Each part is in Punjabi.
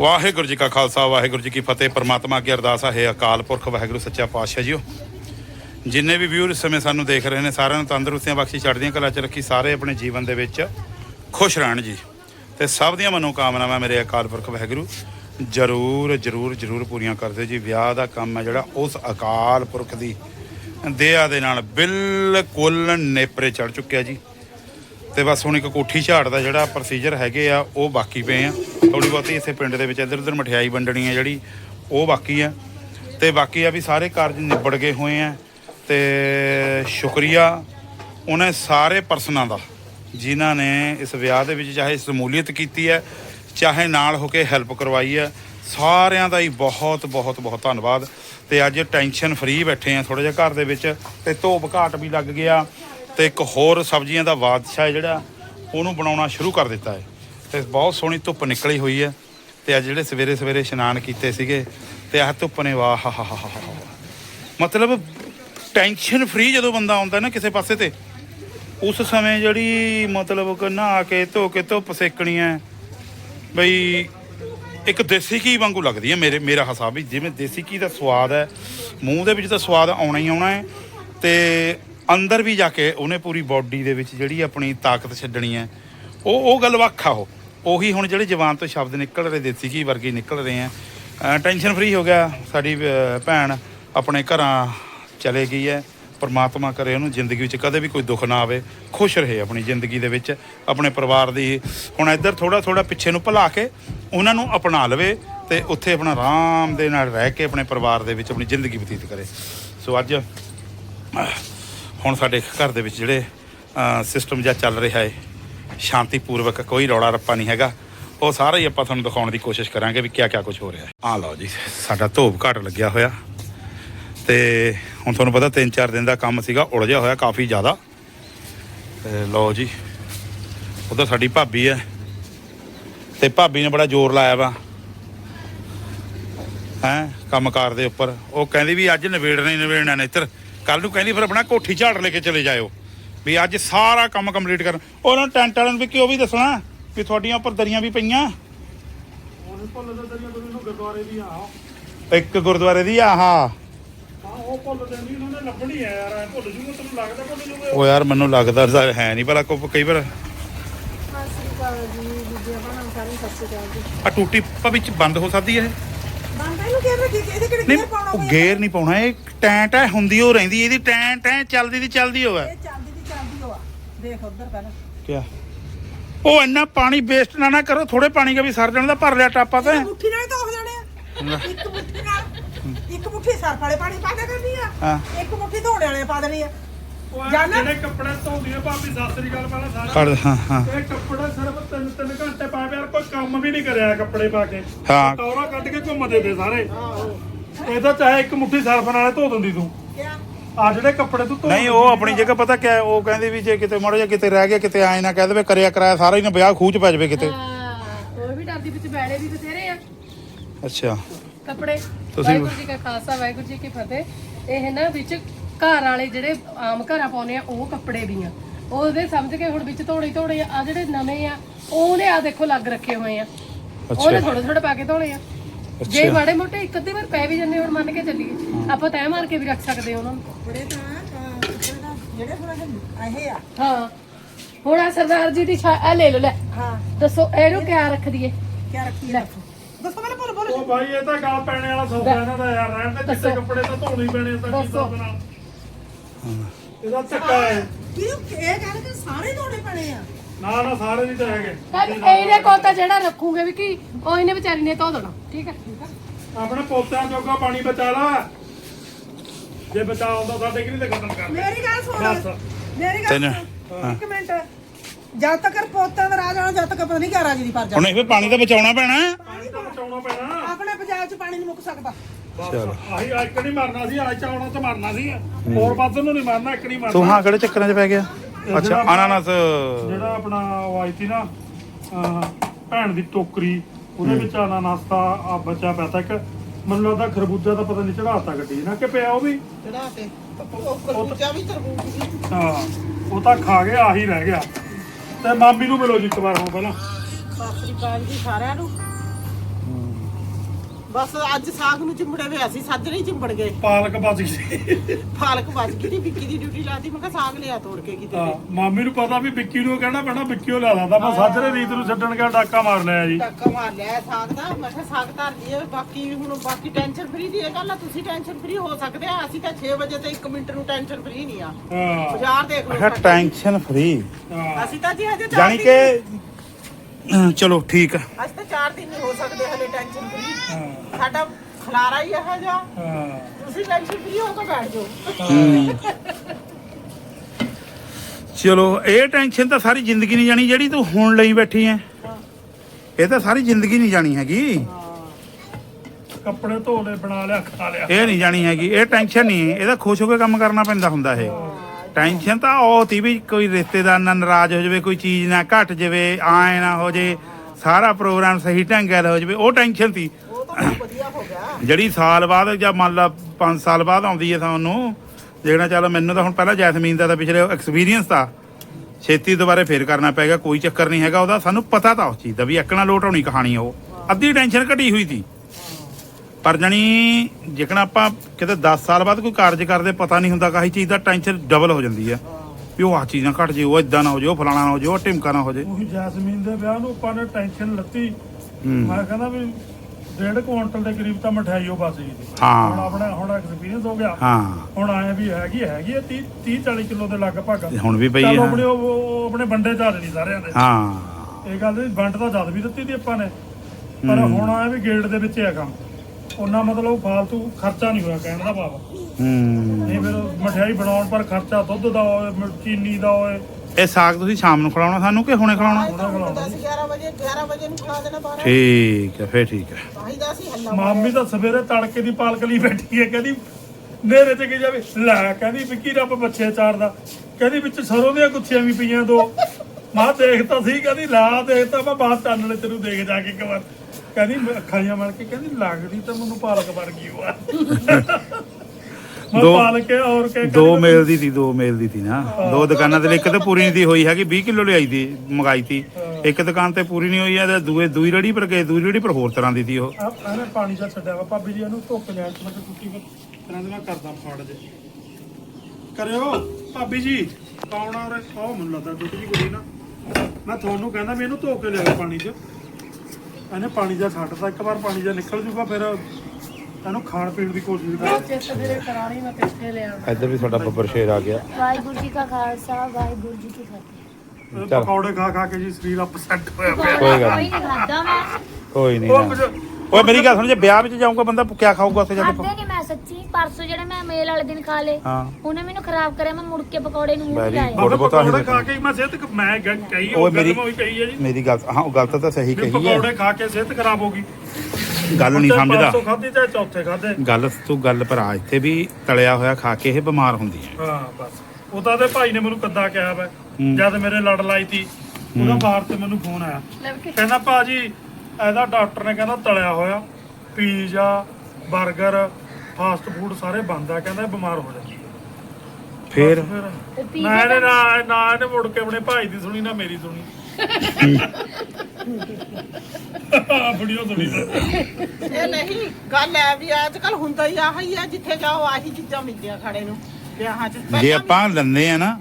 ਵਾਹਿਗੁਰੂ ਜੀ ਕਾ ਖਾਲਸਾ, ਵਾਹਿਗੁਰੂ ਜੀ ਕੀ ਫਤਿਹ। ਪਰਮਾਤਮਾ ਅੱਗੇ ਅਰਦਾਸ ਹੈ ਅਕਾਲ ਪੁਰਖ, ਵਾਹਿਗੁਰੂ ਸੱਚਾ ਪਾਤਸ਼ਾਹ ਜੀਓ। ਜਿੰਨੇ ਵੀ ਵਿਊਰ ਇਸ ਸਮੇਂ ਸਾਨੂੰ ਦੇਖ ਰਹੇ ਨੇ, ਸਾਰਿਆਂ ਨੂੰ ਤੰਦਰੁਸਤੀਆਂ ਬਖਸ਼ੀ ਚੜ੍ਹਦੀਆਂ ਕਲਾ ਚ ਰੱਖੀ, ਸਾਰੇ ਆਪਣੇ ਜੀਵਨ ਦੇ ਵਿੱਚ ਖੁਸ਼ ਰਹਿਣ ਜੀ। ਤੇ ਸਭ ਦੀਆਂ ਮਨੋਕਾਮਨਾਵਾਂ ਮੇਰੇ ਅਕਾਲ ਪੁਰਖ, ਵਾਹਿਗੁਰੂ, ਜਰੂਰ ਜਰੂਰ ਜਰੂਰ ਪੂਰੀਆਂ ਕਰਦੇ ਜੀ। ਵਿਆਹ ਦਾ ਕੰਮ ਹੈ ਜਿਹੜਾ, ਉਸ ਅਕਾਲ ਪੁਰਖ ਦੀ ਦਇਆ ਦੇ ਨਾਲ ਬਿਲਕੁਲ ਨੇਪਰੇ ਚੜ ਚੁੱਕਿਆ ਜੀ। ਤੇ ਬਸ ਹੁਣ ਇੱਕ ਕੋਠੀ ਝਾੜ ਦਾ ਜਿਹੜਾ ਪ੍ਰੋਸੀਜਰ ਹੈਗੇ ਆ, ਉਹ ਬਾਕੀ ਪਏ ਆ। ਥੋੜੀ ਬਹੁਤੀ ਇਸੇ ਪਿੰਡ ਦੇ ਵਿੱਚ ਇੱਧਰ ਉੱਧਰ ਮਠਿਆਈ ਵੰਡਣੀ ਹੈ ਜਿਹੜੀ, ਉਹ ਬਾਕੀ ਆ। ਤੇ ਬਾਕੀ ਆ ਵੀ ਸਾਰੇ ਕਾਰਜ ਨਿਬੜ ਗਏ ਹੋਏ ਆ ਤੇ ਸ਼ੁਕਰੀਆ ਉਹਨਾਂ ਸਾਰੇ ਪਰਸਨਾਂ ਦਾ, ਜਿਨ੍ਹਾਂ ਨੇ ਇਸ ਵਿਆਹ ਦੇ ਵਿੱਚ ਚਾਹੇ ਸ਼ਮੂਲੀਅਤ ਕੀਤੀ ਹੈ, ਚਾਹੇ ਨਾਲ ਹੋ ਕੇ ਹੈਲਪ ਕਰਵਾਈ ਹੈ, ਸਾਰਿਆਂ ਦਾ ਹੀ ਬਹੁਤ ਬਹੁਤ ਬਹੁਤ ਧੰਨਵਾਦ। ਤੇ ਅੱਜ ਟੈਨਸ਼ਨ ਫ੍ਰੀ ਬੈਠੇ ਆ ਥੋੜਾ ਜਿਹਾ ਘਰ ਦੇ ਵਿੱਚ, ਤੇ ਧੋਪ ਘਾਟ ਵੀ ਲੱਗ ਗਿਆ, ਤੇ ਇੱਕ ਹੋਰ ਸਬਜ਼ੀਆਂ ਦਾ ਬਾਦਸ਼ਾਹ ਹੈ ਜਿਹੜਾ, ਉਹਨੂੰ ਬਣਾਉਣਾ ਸ਼ੁਰੂ ਕਰ ਦਿੱਤਾ ਹੈ। ਤੇ ਬਹੁਤ ਸੋਹਣੀ ਧੁੱਪ ਨਿਕਲੀ ਹੋਈ ਹੈ। ਤੇ ਅੱਜ ਜਿਹੜੇ ਸਵੇਰੇ ਸਵੇਰੇ ਇਸ਼ਨਾਨ ਕੀਤੇ ਸੀਗੇ, ਤੇ ਆਹ ਧੁੱਪ ਨੇ ਵਾਹ, ਹਾ ਹਾ ਹਾ ਹਾ। ਮਤਲਬ ਟੈਨਸ਼ਨ ਫ੍ਰੀ ਜਦੋਂ ਬੰਦਾ ਆਉਂਦਾ ਨਾ ਕਿਸੇ ਪਾਸੇ ਤੇ, ਉਸ ਸਮੇਂ ਜਿਹੜੀ ਮਤਲਬ ਕਿ ਨਹਾ ਕੇ, ਧੋ ਕੇ ਧੁੱਪ ਸੇਕਣੀ ਹੈ, ਬਈ ਇੱਕ ਦੇਸੀ ਘੀ ਵਾਂਗੂ ਲੱਗਦੀ ਹੈ ਮੇਰੇ, ਮੇਰਾ ਹਿਸਾਬ ਵੀ। ਜਿਵੇਂ ਦੇਸੀ ਘੀ ਦਾ ਸਵਾਦ ਹੈ, ਮੂੰਹ ਦੇ ਵਿੱਚ ਤਾਂ ਸਵਾਦ ਆਉਣਾ ਹੀ ਆਉਣਾ ਹੈ, ਤੇ ਅੰਦਰ ਵੀ ਜਾ ਕੇ ਉਹਨੇ ਪੂਰੀ ਬਾਡੀ ਦੇ ਵਿੱਚ ਜਿਹੜੀ ਆਪਣੀ ਤਾਕਤ ਛੱਡਣੀ ਹੈ, ਉਹ ਉਹ ਗੱਲ ਵੱਖ ਆ ਉਹ। ਉਹੀ ਹੁਣ ਜਿਹੜੇ ਜ਼ਬਾਨ ਤੋਂ ਸ਼ਬਦ ਨਿਕਲ ਰਹੇ, ਦੇਸੀ ਘੀ ਵਰਗੇ ਨਿਕਲ ਰਹੇ ਆ। ਟੈਨਸ਼ਨ ਫ੍ਰੀ ਹੋ ਗਿਆ, ਸਾਡੀ ਭੈਣ ਆਪਣੇ ਘਰਾਂ ਚਲੇ ਗਈ ਹੈ। ਪਰਮਾਤਮਾ ਕਰੇ ਉਹਨੂੰ ਜ਼ਿੰਦਗੀ ਵਿੱਚ ਕਦੇ ਵੀ ਕੋਈ ਦੁੱਖ ਨਾ ਆਵੇ। ਖੁਸ਼ ਰਹੇ ਆਪਣੀ ਜ਼ਿੰਦਗੀ ਦੇ ਵਿੱਚ, ਆਪਣੇ ਪਰਿਵਾਰ ਦੀ। ਹੁਣ ਇੱਧਰ ਥੋੜਾ ਥੋੜਾ ਪਿੱਛੇ ਨੂੰ ਭੁਲਾ ਕੇ ਉਹਨਾਂ ਨੂੰ ਅਪਣਾ ਲਵੇ ਤੇ ਉੱਥੇ ਆਪਣਾ ਆਰਾਮ ਦੇ ਨਾਲ ਰਹਿ ਕੇ ਆਪਣੇ ਪਰਿਵਾਰ ਦੇ ਵਿੱਚ ਆਪਣੀ ਜ਼ਿੰਦਗੀ ਬਤੀਤ ਕਰੇ। ਸੋ ਅੱਜ ਹੁਣ ਸਾਡੇ ਘਰ ਦੇ ਵਿੱਚ ਜਿਹੜੇ ਸਿਸਟਮ ਜਾਂ ਚੱਲ ਰਿਹਾ ਹੈ ਸ਼ਾਂਤੀਪੂਰਵਕ ਕੋਈ ਰੌਲਾ ਰੱਪਾ ਨਹੀਂ ਹੈਗਾ। ਉਹ ਸਾਰਾ ਹੀ ਆਪਾਂ ਤੁਹਾਨੂੰ ਦਿਖਾਉਣ ਦੀ ਕੋਸ਼ਿਸ਼ ਕਰਾਂਗੇ ਵੀ ਕਿਆ ਕਿਆ ਕੁਝ ਹੋ ਰਿਹਾ ਹੈ। ਆਹ ਲਓ ਜੀ, ਸਾਡਾ ਧੂਪ ਘਾਟ ਲੱਗਿਆ ਹੋਇਆ। ਤੇ ਹੁਣ ਤੁਹਾਨੂੰ ਪਤਾ 3-4 ਦਿਨ ਦਾ ਕੰਮ ਸੀਗਾ ਉਲਝਿਆ ਹੋਇਆ ਕਾਫੀ ਜ਼ਿਆਦਾ। ਤੇ ਲਓ ਜੀ, ਉਧਰ ਸਾਡੀ ਭਾਬੀ ਹੈ। ਤੇ ਭਾਬੀ ਨੇ ਬੜਾ ਜ਼ੋਰ ਲਾਇਆ ਵਾ। ਹੈ, ਕੰਮਕਾਰ ਦੇ ਉੱਪਰ। ਉਹ ਕਹਿੰਦੀ ਵੀ ਅੱਜ ਨਵੇੜਨਾ ਹੀ ਨਵੇੜਨਾ ਨੇ ਇੱਧਰ ਕੱਲ ਨੂੰ ਕਹਿੰਦੀ ਫਿਰ ਆਪਣਾ ਕੋਠੀ ਝਾੜ ਲੈ ਕੇ ਚਲੇ ਜਾਇਓ। ਵੀ ਅੱਜ ਸਾਰਾ ਕੰਮ ਕੰਪਲੀਟ ਕਰਨ। ਉਹਨਾਂ ਟੈਂਟ ਵਾਲਿਆਂ ਨੂੰ ਵੀ ਕਿਉਂ ਵੀ ਦੱਸਣਾ ਵੀ ਤੁਹਾਡੀਆਂ ਉੱਪਰ ਦਰੀਆਂ ਵੀ ਪਈਆਂ? ਉਹਨੇ ਭੁੱਲ ਦੇ ਦਰੀਆਂ ਤੋਂ ਇਹਨੂੰ ਗੁਰਦੁਆਰੇ ਦੀ ਆ ਇੱਕ ਗੁਰਦੁਆਰੇ ਦੀ ਆਹ ਹਾਂ। ਉਹ ਭੁੱਲ ਦੇ ਨਹੀਂ ਉਹਨਾਂ ਨੇ ਲੱਭਣੀ ਆ ਯਾਰ ਐਂ ਭੁੱਲ ਜੂਗਾ ਤੈਨੂੰ ਲੱਗਦਾ ਭੁੱਲ ਜੂਗਾ? ਉਹ ਯਾਰ ਮੈਨੂੰ ਲੱਗਦਾ ਹੈ ਨਹੀਂ ਭਲਾ ਕੋ ਕਈ ਵਾਰ। ਆ ਟੂਟੀ ਪਾ ਵਿੱਚ ਬੰਦ ਹੋ ਸਕਦੀ ਹੈ ਇਹ? ਬੰਦਾ ਇਹਨੂੰ ਕਿਹਾ ਕਿ ਇਹਦੇ ਕਿਹੜੇ ਨਹੀਂ ਪਾਉਣਾ ਉਹ ਹੋਇਆ? ਗੇਅਰ ਨਹੀਂ ਪਾਉਣਾ ਇਹ ਟੈਂ ਟੈਂ ਹੁੰਦੀ ਉਹ ਰਹਿੰਦੀ ਇਹਦੀ ਟੈਂ ਟੈਂ ਚੱਲਦੀ ਦੀ ਚੱਲਦੀ ਹੋਵੇ ਇਹ ਚੱਲਦੀ ਦੀ ਚੱਲਦੀ ਹੋਆ ਦੇਖ ਉਧਰ ਪਹਿਲਾਂ। ਕਿਆ? ਉਹ ਇੰਨਾ ਪਾਣੀ ਵੇਸਟ ਨਾ ਨਾ ਕਰੋ ਥੋੜੇ ਪਾਣੀ ਦਾ ਵੀ ਸਰ ਜਾਣ ਦਾ ਭਰ ਲਿਆ ਟਾਪਾ ਤੇ ਮੁੱਠੀ ਨਾਲ ਧੋ ਜਾਣੇ ਆ। ਇੱਕ ਮੁੱਠੀ ਨਾਲ। ਇੱਕ ਮੁੱਠੀ ਸਰਫ ਵਾਲੇ ਪਾਣੀ ਪਾ ਕੇ ਕਰਨੀ ਹਾਂ। ਆ ਇੱਕ ਮੁੱਠੀ ਧੋਣੇ ਵਾਲੇ ਪਾ ਦੇਣੀ ਆ? ਜਿਹੜੇ ਕੱਪੜੇ ਧੋਂਦੀ ਆ ਭਾਬੀ ਸਤਿ ਸ੍ਰੀ ਅਕਾਲ ਪਹਿਲਾਂ ਸਾਰਾ ਹਾਂ ਹਾਂ। ਇਹ ਕੱਪੜਾ ਸਿਰਫ ਤਿੰਨ ਤਿੰਨ ਘੰਟੇ ਪਾ ਪਿਆ ਕੋਈ ਕੰਮ ਵੀ ਨਹੀਂ ਕਰਿਆ ਕੱਪੜੇ ਪਾ ਕੇ। ਹਾਂ। ਟੌਰਾ ਕੱਢ ਕੇ ਘੁੰਮਦੇ ਤੇ ਸਾਰੇ। ਇਹ ਤਾਂ ਚਾਹੇ ਇੱਕ ਮੁੱਠੀ ਸਰਫ ਨਾਲ ਧੋ ਦਿੰਦੀ ਤੂੰ। ਕਿਆ? ਆ ਜਿਹੜੇ ਕੱਪੜੇ ਤੂੰ ਧੋ ਨਹੀਂ ਉਹ ਆਪਣੀ ਜਗ੍ਹਾ ਪਤਾ ਕਿਆ ਹੈ? ਉਹ ਕਹਿੰਦੀ ਵੀ ਜੇ ਕਿਤੇ ਮੜ ਜਾ ਕਿਤੇ ਰਹਿ ਗਿਆ ਕਿਤੇ ਆਏ ਨਾ ਕਹਿ ਦੇਵੇ ਕਰਿਆ ਕਰਾਇਆ ਸਾਰਾ ਹੀ ਨਾ ਵਿਆਹ ਖੂਚ ਪੈ ਜਾਵੇ ਕਿਤੇ। ਹਾਂ ਹੋਰ ਵੀ ਡਰਦੀ ਵਿੱਚ ਬੈੜੇ ਵੀ ਬਥੇਰੇ ਆ। ਅੱਛਾ। ਕੱਪੜੇ ਤੁਸੀਂ- ਵਾਹਿਗੁਰੂ ਜੀ ਕਾ ਖਾਲਸਾ ਵਾਹਿਗੁਰੂ ਜੀ ਕੀ ਫਤਿਹ। ਇਹ ਨਾ ਵਿੱਚ ਘਰ ਵਾਲੇ ਜਿਹੜੇ ਆਮ ਘਰਾਂ ਪਾਉਨੇ ਆ ਉਹ ਕੱਪੜੇ ਵੀ ਆ ਉਹਦੇ ਸਮਝ ਕੇ ਹੁਣ ਵਿੱਚ ਧੋਣੇ ਧੋਣੇ ਆ। ਆਹ ਜਿਹੜੇ ਨਵੇਂ ਆ ਉਹਨੇ ਆ ਦੇਖੋ ਲੱਗ ਰੱਖੇ ਹੋਏ ਆ। ਉਹਨੇ ਥੋੜੇ ਥੋੜੇ ਪਾ ਕੇ ਧੋਣੇ ਆ। ਜੇ ਮਾੜੇ ਮੋਟੇ ਇੱਕ ਅੱਧੀ ਵਾਰ ਪੈ ਵੀ ਜੰਨੇ ਹੁਣ ਮੰਨ ਕੇ ਚੱਲੀਏ। ਆਪਾਂ ਤੈਅ ਮਾਰ ਕੇ ਵੀ ਰੱਖ ਸਕਦੇ ਉਹਨਾਂ ਨੂੰ। ਕੱਪੜੇ ਤਾਂ ਅਹ, ਕੱਪੜੇ ਤਾਂ ਜਿਹੜੇ ਥੋੜਾ ਜਿਹਾ ਇਹ ਆ। ਹਾਂ। ਹੁਣ ਆ ਸਰਦਾਰ ਜੀ ਦੀ ਛਾ ਇਹ ਲੈ ਲਓ ਲੈ। ਹਾਂ। ਦੱਸੋ ਇਹਨੂੰ ਕਿਆ ਰੱਖ ਦਈਏ ਕਿਆ ਰੱਖੀ ਲੈ। ਦੱਸੋ ਮੈਨੂੰ ਬੋਲ ਬੋਲ। ਉਹ ਭਾਈ ਇਹ ਤਾਂ ਗਾਲ ਪੈਣੇ ਵਾਲਾ ਸੌਦਾ ਇਹਨਾਂ ਦਾ ਯਾਰ ਰਹਿਣ ਦੇ ਚਿੱਟੇ ਦੱਸੋ। ਕੱਪੜੇ ਤਾਂ ਧੋਣੇ ਹੀ ਪੈਣੇ ਤਾਂ ਕੀ ਦੱਸੋ। ਹਿਸਾਬ ਨਾਲ। ਇਹਦਾ ਧੱਕਾ ਹੈ। ਕਿਉਂ ਇਹ ਕਹਿੰਦੇ ਕਿ ਸਾਰੇ ਧੋਣੇ ਪੈਣੇ ਆ। ਨਾ ਨਾ ਸਾਰੇ ਨਹੀਂ ਤਾਂ ਹੈਗੇ। ਕੱਲ ਇਹਦੇ ਕੋਲ ਤਾਂ ਜਿਹੜਾ ਰੱਖੂਗੇ ਵੀ ਕੀ ਉਹ ਇਹਨੇ ਵਿਚਾਰੀ ਨੇ ਧੋ ਦੇਣਾ ਠੀਕ ਹੈ? ਠੀਕ ਹੈ ਆਪਣੇ ਪੋਤਿਆਂ ਜੋਗਾ ਪਾਣੀ ਬਚਾ ਲਾ। ਜੇ ਬਚਾ ਆਉਂਦਾ ਸਾਡੇ ਕਿ ਨਹੀਂ ਤੇ ਖਤਮ ਕਰ ਦੇ ਮੇਰੀ ਗੱਲ ਸੁਣ। ਬਸ। ਮੇਰੀ ਗੱਲ ਤੈਨੂੰ- ਸੁਣ। ਇੱਕ ਮਿੰਟ। ਜਦ ਤੱਕ ਪੋਤਾਂ ਦਾ ਰਾਜ ਆਉਣਾ ਜਦ ਤੱਕ ਪਤਾ ਨਹੀਂ ਕਿਆ ਰਾਜ ਦੀ ਪਰ ਜਾ ਹੁਣ ਇਹ ਫਿਰ ਪਾਣੀ ਤਾਂ ਬਚਾਉਣਾ ਪੈਣਾ। ਹੈ। ਪਾਣੀ ਤਾਂ ਬਚਾਉਣਾ ਪੈਣਾ। ਆਪਣੇ ਪੰਜਾਬ 'ਚ ਪਾਣੀ ਨਹੀਂ ਮੁੱਕ ਸਕਦਾ। ਚਲੋ। ਆਹੀ ਇੱਕ ਨਹੀਂ ਮਰਨਾ ਸੀ ਆਹ ਚਾਉਣਾ ਤੇ ਮਰਨਾ ਸੀ। ਹੋਰ ਪਾਸੇ ਨੂੰ ਨਹੀਂ ਮਰਨਾ ਇੱਕ ਨਹੀਂ ਮਰਨਾ। ਤੂੰ ਹਾਂ ਕਿਹੜੇ ਚੱਕਰਾਂ 'ਚ ਪੈ ਗਿਆ? ਅੱਛਾ ਜਿਹੜਾ- ਅਨਾਨਾਸ ਜਿਹੜਾ ਆਪਣਾ ਉਹ ਆਈ ਸੀ ਨਾ ਅਹ, ਭੈਣ ਦੀ ਟੋਕਰੀ ਉਹਦੇ ਵਿੱਚ ਅਨਾਨਾਸ ਦਾ ਆ ਬੱਚਾ ਪਿਆ ਤਾ ਇੱਕ ਮੈਨੂੰ ਲੱਗਦਾ ਖਰਬੂਜਾ ਦਾ ਪਤਾ ਨਹੀਂ ਚੜਾਤਾ ਗੱਡੀ ਨਾ ਕਿ ਪਿਆ ਉਹ ਵੀ? ਜਿਹੜਾ ਤੇ। ਉਹ ਖਰਬੂਜਾ ਵੀ ਤਰਬੂਜ ਵੀ ਹਾਂ ਉਹ ਤਾਂ ਖਾ ਗਿਆ ਆਹੀ ਰਹਿ ਗਿਆ। ਤੇ ਮਾਮੀ ਨੂੰ ਮਿਲੋ ਜੀ ਇੱਕ ਵਾਰ ਹੁਣ ਪਹਿਲਾਂ। ਸਤਿ ਸ੍ਰੀ ਅਕਾਲ ਜੀ ਸਾਰਿਆਂ ਨੂੰ। ਬਸ ਅੱਜ ਸਾਗ ਨੂੰ ਚਿੰਬੜੇ ਵੇ ਅਸੀਂ ਸੱਜ ਨਹੀਂ ਚਿੰਬੜ ਗਏ। ਪਾਲਕ ਬਚ ਗਈ। ਫਾਲਕ ਵੱਜ ਗਈ ਦੀ ਵਿੱਕੀ ਦੀ ਡਿਊਟੀ ਲਾਤੀ ਮੈਂ ਕਿਹਾ ਸਾਗ ਲਿਆ ਤੋੜ ਕੇ ਕਿਤੇ ਹਾਂ ਮਾਮੀ ਨੂੰ ਪਤਾ ਵੀ ਵਿੱਕੀ ਨੂੰ ਕਹਿਣਾ ਪੈਣਾ ਵਿੱਕੀ ਉਹ ਲਾ ਲਾਦਾ ਮੈਂ ਸਾਜਰੇ ਰੀਤ ਨੂੰ ਛੱਡਣ ਗਿਆ ਡਾਕਾ ਮਾਰ ਲਿਆ ਜੀ। ਟੱਕਾ ਮਾਰ ਲਿਆ ਸਾਗ ਦਾ ਮੈਂ ਕਿਹਾ ਸਾਗ ਧਰ ਲਈਏ ਬਾਕੀ ਹੁਣ ਬਾਕੀ ਟੈਨਸ਼ਨ ਫਰੀ ਦੀ ਇਹ ਗੱਲ ਆ ਤੁਸੀਂ ਟੈਨਸ਼ਨ ਫਰੀ ਹੋ ਸਕਦੇ ਆ ਅਸੀਂ ਤਾਂ 6 ਵਜੇ ਤੇ 1 ਮਿੰਟ ਨੂੰ ਟੈਨਸ਼ਨ ਫਰੀ ਨਹੀਂ ਆ। ਹਾਂ। ਬਾਜ਼ਾਰ ਦੇਖ ਲਓ। ਟੈਨਸ਼ਨ ਫ੍ਰੀ ਹਾਂ। ਅਸੀਂ ਤਾਂ ਜੀ ਹਜੇ ਦਿਨ- ਕਿ ਅਹ, ਚਲੋ ਠੀਕ ਆ। ਅਸੀਂ ਤਾਂ 4 ਦਿਨ ਨਹੀਂ ਹੋ ਸਕਦੇ ਹਲੇ ਟੈਨਸ਼ਨ ਫਰੀ ਹਾਂ। ਸਾਡਾ ਖਲਾਰਾ ਹੀ ਇਹ ਜਾ ਹਾਂ। ਤੁਸੀਂ ਟੈਨਸ਼ਨ ਫਰੀ ਹੋ ਕੇ ਬੈਠ ਜਾਓ। ਚਲੋ ਇਹ ਟੈਨਸ਼ਨ ਤਾਂ ਸਾਰੀ ਜ਼ਿੰਦਗੀ ਨਹੀਂ ਜਾਣੀ ਜਿਹੜੀ ਤੂੰ ਹੁਣ ਲਈ ਬੈਠੀ ਐ। ਇਹ ਤਾਂ ਸਾਰੀ ਜ਼ਿੰਦਗੀ ਨਹੀਂ ਜਾਣੀ ਹੈਗੀ। ਕੱਪੜੇ ਧੋ ਬਣਾ ਲਿਆ ਖਾ ਲਿਆ। ਇਹ ਨਹੀਂ ਜਾਣੀ ਹੈਗੀ ਇਹ ਟੈਨਸ਼ਨ ਨਹੀਂ ਇਹਦਾ ਖੁਸ਼ ਹੋ ਕੇ ਕੰਮ ਕਰਨਾ ਪੈਂਦਾ ਹੁੰਦਾ ਇਹ। ਟੈਨਸ਼ਨ ਤਾਂ ਉਹ ਤੀ ਵੀ ਕੋਈ ਰਿਸ਼ਤੇਦਾਰ ਨਾਲ ਨਾਰਾਜ਼ ਹੋ ਜਾਵੇ ਕੋਈ ਚੀਜ਼ ਨਾ ਘਟ ਜਾਵੇ ਆਏ ਨਾ ਹੋ ਜੇ ਸਾਰਾ ਪ੍ਰੋਗਰਾਮ ਸਹੀ ਢੰਗ ਨਾਲ ਹੋ ਜਾਵੇ ਉਹ ਟੈਨਸ਼ਨ ਤੀ। ਉਹ ਤਾਂ ਬਹੁਤ ਵਧੀਆ ਹੋ ਗਿਆ। ਜਿਹੜੀ ਸਾਲ ਬਾਅਦ ਜਾਂ ਮੰਨ ਲਾ 5 ਸਾਲ ਬਾਅਦ ਆਉਂਦੀ ਹੈ ਤੁਹਾਨੂੰ ਜਿਹੜਾ ਚੱਲ ਮੈਨੂੰ ਤਾਂ ਹੁਣ ਪਹਿਲਾਂ ਜੈਸਮੀਨ ਦਾ ਤਾਂ ਪਿਛਲੇ ਐਕਸਪੀਰੀਅੰਸ ਤਾਂ। ਛੇਤੀ ਦੁਬਾਰੇ ਫੇਰ ਕਰਨਾ ਪੈਗਾ ਕੋਈ ਚੱਕਰ ਨਹੀਂ ਹੈਗਾ ਉਹਦਾ ਸਾਨੂੰ ਪਤਾ ਤਾਂ ਉਸ ਚੀਜ਼ ਦਾ ਵੀ ਇੱਕਣਾ ਲੋਟ ਹੋਣੀ ਕਹਾਣੀ ਉਹ। ਅੱਧੀ ਟੈਨਸ਼ਨ ਘਟੀ ਹੋਈ ਸੀ ਪਰ ਜਣੀ ਜਿਕਣਾ ਆਪਾਂ ਕਿਤੇ 10 ਸਾਲ ਬਾਅਦ ਕੋਈ ਕਾਰਜ ਕਰਦੇ ਪਤਾ ਨਹੀਂ ਹੁੰਦਾ ਕਾਹੀ ਚੀਜ਼ ਦਾ ਟੈਨਸ਼ਨ ਡਬਲ ਹੋ ਜਾਂਦੀ ਹੈ ਵੀ ਉਹ ਆ ਚੀਜ਼ ਨਾ ਘਟ ਜੇ ਉਹ ਇਦਾਂ ਨਾ ਹੋ ਜੇ ਉਹ ਫਲਾਣਾ ਨਾ ਹੋ ਜੇ ਉਹ ਟਿਮਕਾ ਨਾ ਹੋ ਜੇ। ਉਹੀ ਜੈਸਮੀਨ ਦੇ ਵਿਆਹ ਨੂੰ ਆਪਾਂ ਨੇ ਟੈਨਸ਼ਨ ਲੱਤੀ। ਮੈਂ ਕਹਿੰਦਾ ਵੀ ਡੇਢ ਕੁਇੰਟਲ ਦੇ ਕਰੀਬ ਤਾਂ ਮਠਿਆਈ ਉਹ ਬਚ ਗਈ ਸੀ। ਹਾਂ। ਹੁਣ ਆਪਣੇ ਹੁਣ ਐਕਸਪੀਰੀਅੰਸ ਹੋ ਗਿਆ। ਹਾਂ। ਹੁਣ ਆਏ ਵੀ ਹੈਗੀ ਹੈਗੀ ਆ 30 30 40 ਕਿਲੋ ਦੇ ਲਗਭਗ। ਤੇ ਹੁਣ ਵੀ ਪਈ ਚਲੋ ਹੈ ਆਪਣੇ ਉਹ ਉਹ ਆਪਣੇ ਬੰਦੇ ਚੱਲ ਨਹੀਂ ਸਾਰਿਆਂ ਦੇ। ਹਾਂ। ਇਹ ਗੱਲ ਦੀ ਵੰਡ ਤਾਂ ਜਦ ਵੀ ਦਿੱਤੀ ਦੀ ਆਪਾਂ ਨੇ। ਪਰ ਹੁਣ ਆਇਆ ਵੀ ਗੇਟ ਦੇ ਵਿੱਚ ਹੈ ਕੰਮ। ਉਹਨਾਂ ਮਤਲਬ ਫਾਲਤੂ ਖਰਚਾ ਨਹੀਂ ਹੋਇਆ ਕਹਿਣ ਦਾ ਭਾਵ। ਹੂੰ। ਨਹੀਂ ਫਿਰ ਮਠਿਆਈ ਬਣਾਉਣ ਪਰ ਖਰਚਾ ਦੁੱਧ ਦਾ ਹੋਏ ਮ- ਚੀਨੀ ਦਾ ਹੋਏ। ਇਹ ਸਾਗ ਤੁਸੀਂ ਸ਼ਾਮ ਨੂੰ ਖਿਲਾਉਣਾ ਸਾਨੂੰ ਕਿ ਹੁਣੇ ਖਿਲਾਉਣਾ? ਆਏ ਤਾਂ ਹੁਣ 10 11 ਵਜੇ 11 ਵਜੇ ਨੂੰ ਖਾ ਦੇਣਾ ਬਾਹਰ ਠੀਕ ਹੈ ਫੇਰ ਠੀਕ ਹੈ। ਹੱਲਾ ਮਾਮੀ ਤਾਂ ਸਵੇਰੇ ਤੜਕੇ ਦੀ ਪਾਲਕ ਲਈ ਬੈਠੀ ਹੈ ਕਹਿੰਦੀ ਨੇਰੇ ਤੇ ਕੀ ਜਾਵੇ? ਲੈ ਕਹਿੰਦੀ ਵਿੱਕੀ ਰੱਬ ਬੱਚੇ ਚਾਰਦਾ ਕਹਿੰਦੀ ਵਿੱਚ ਸਰੋਂ ਦੀਆਂ ਗੁੱਥੀਆਂ ਵੀ ਪਈਆਂ ਦੋ। ਮਾਂ ਦੇਖਤਾ ਸੀ ਕਹਿੰਦੀ ਲਾ ਦੇਖਤਾ ਮੈਂ ਬਾਹਰ ਚਾਨਣੇ ਤੈਨੂੰ ਦੇਖ ਜਾ ਕੇ ਇੱਕ ਵਾਰ। ਕਹਿੰਦੀ ਮੈਂ ਅੱਖਾਂ ਜਿਹਾ ਮਲ ਕੇ ਕਹਿੰਦੀ ਲੱਗਦੀ ਤਾਂ ਮੈਨੂੰ ਪਾਲਕ ਵਰਗੀ ਹੋਆ ਮੈਂ ਦੋ- ਪਾਲਕ ਔਰ ਦੋ ਮੇਲ ਦੀ ਸੀ ਦੋ ਮੇਲ ਦੀ ਸੀ ਨਾ। ਦੋ ਦੁਕਾਨਾਂ ਤੇ ਇੱਕ ਤਾਂ ਪੂਰੀ ਨਹੀਂ ਦੀ ਹੋਈ ਹੈਗੀ 20 ਕਿਲੋ ਲਿਆਈ ਦੀ ਮੰਗਾਈ ਤੀ ਇੱਕ ਦੁਕਾਨ ਤੇ ਪੂਰੀ ਨਹੀਂ ਹੋਈ ਆ ਤੇ ਦੂਏ ਦੂਈ ਰੜੀ ਪਰ ਗਏ ਦੂਈ ਰੜੀ ਪਰ ਹੋਰ ਤਰ੍ਹਾਂ ਦੀ ਸੀ ਉਹ। ਪਾਣੀ ਦਾ ਛੱਡਿਆ ਵਾ ਭਾਬੀ ਜੀ ਇਹਨੂੰ ਧੁੱਪ ਮੈਂ ਕਿਹਾ ਟੁੱਟੀ ਫਿਰ ਤਰਾਂ ਦੇ ਮੈਂ ਕਰਦਾ ਫੜ ਜੇ। ਕਰਿਓ ਭਾਬੀ ਜੀ ਪਾਉਣਾ ਔਰ ਉਹ ਮੈਨੂੰ ਲੱਗਦਾ ਟੁੱਟੀ ਜੀ ਕੁੜੀ ਨਾ। ਮੈਂ ਤੁਹਾਨੂੰ ਕਹਿੰਦਾ ਵੀ ਇਹਨੂੰ ਧੋ ਕੇ ਲਿਆਓ ਪਾਣੀ 'ਚ। ਇਹਨੇ ਪਾਣੀ ਦਾ ਛੱਡਦਾ ਇੱਕ ਵਾਰ ਪਾਣੀ ਦਾ ਨਿਕਲ ਜੂਗਾ ਫਿਰ ਇਹਨੂੰ ਖਾਣ ਪੀਣ ਦੀ ਕੋਸ਼ਿਸ਼ ਕਰ। ਚਿੱਤ ਦੇ ਕਰਾਣੀ ਮੈਂ ਕਿੱਥੇ ਲਿਆਉਣਾ ਇੱਧਰ ਵੀ ਸਾਡਾ ਬੱਬਰ ਸ਼ੇਰ ਆ ਗਿਆ। ਵਾਹਿਗੁਰੂ ਜੀ ਕਾ ਖਾਲਸਾ ਵਾਹਿਗੁਰੂ ਜੀ ਕੀ ਫਤਿਹ। ਪਕੌੜੇ ਖਾ ਖਾ ਕੇ ਜੀ ਸਰੀਰ ਅਪਸੈਟ ਹੋਇਆ ਪਿਆ। ਕੋਈ ਗੱਲ ਕੋਈ ਨਹੀਂ। ਖਾਦਾ ਮੈਂ। ਕੋਈ ਨਹੀਂ ਉਹ ਕੁਝ ਓਏ ਮੇਰੀ ਗੱਲ ਸੁਣ ਜੇ ਵਿਆਹ ਵਿੱਚ ਜਾਊਗਾ ਬੰਦਾ ਕਿਆ ਖਾਊਗਾ ਉੱਥੇ ਜਾ ਕੇ ਖਾਦੇ ਨਹੀਂ ਮੈਂ ਸੱਚੀ ਪਰਸੋਂ ਜਿਹੜੇ ਮੈਂ ਮੇਲ ਵਾਲੇ ਦਿਨ ਖਾ ਲੇ ਹਾਂ। ਉਹਨੇ ਮੈਨੂੰ ਖਰਾਬ ਕਰਿਆ ਮੈਂ ਮੁੜ ਕੇ ਪਕੌੜੇ ਨੂੰ ਮੂੰਹ Very ਲਾਇਆ। good. ਬਹੁਤ ਪਕੌੜੇ ਖਾ ਕੇ ਹੀ ਮੈਂ ਸਿਹਤ ਮੈਂ ਗ- ਕਹੀ ਓਏ ਉਹ ਮੇਰੀ- ਗੱਲ ਮੈਂ ਕਹੀ ਹੈ ਜੀ। ਮੇਰੀ ਗੱਲ ਹਾਂ ਉਹ ਗਲਤ ਤਾਂ ਸਹੀ ਵੀ ਕਹੀ ਪਕੌੜੇ ਹੈ ਖਾ ਕੇ ਸਿਹਤ ਖਰਾਬ ਹੋ ਗਈ। ਗੱਲ ਨਹੀਂ ਸਮਝਦਾ। ਪਰਸੋਂ ਖਾਧੀ ਤੇ ਚੌਥੇ ਖਾਧੇ। ਗੱਲ ਤੂੰ ਗੱਲ ਪਰ ਆ ਇੱਥੇ ਵੀ ਤਲਿਆ ਹੋਇਆ ਖਾ ਕੇ ਇਹ ਬਿਮਾਰ ਹੁੰਦੀ ਹੈ। ਹਾਂ ਬਸ। ਉਹ ਤਾਂ ਤੇ ਭਾਈ ਨੇ ਮੈਨੂੰ ਕੱਦਾ ਕਿਹਾ ਵਾ ਜਦ ਮੇਰੇ ਲੜ ਲਾਈ ਤੀ ਉਹਦਾ ਬਾਹਰ ਤੇ ਮੈਨੂੰ ਫੋਨ ਆਇਆ। ਲੈ ਕੇ? ਕਹਿੰਦਾ ਭਾਜੀ ਇਹਦਾ ਡਾਕਟਰ ਨੇ ਕਹਿੰਦਾ ਤਲਿਆ ਹੋਇਆ ਪੀਜ਼ਾ 버ਗਰ ਫਾਸਟ ਫੂਡ ਸਾਰੇ ਬੰਦ ਆ ਕਹਿੰਦਾ ਇਹ ਬਿਮਾਰ ਹੋ ਜਾਂਦੀ ਫੇਰ? ਨਾ ਇਹਨੇ ਨਾ ਨਾ ਇਹਨੇ ਮੁੜ ਕੇ ਆਪਣੇ ਭਾਈ ਦੀ ਸੁਣੀ ਨਾ ਮੇਰੀ ਸੁਣੀ। ਵੀਡੀਓ ਸੁਣੀ। ਇਹ ਨਹੀਂ ਗੱਲ ਹੈ ਵੀ ਅੱਜ ਕੱਲ ਹੁੰਦਾ ਹੀ ਆਹ ਹੀ ਆ ਜਿੱਥੇ ਜਾਓ ਆਹੀ ਚੀਜ਼ਾਂ ਮਿਲਦੀਆਂ ਖਾਣੇ ਨੂੰ ਵਿਆਹਾਂ 'ਚ। ਜੇ ਆਪਾਂ ਲੈਂਦੇ ਆ ਨਾ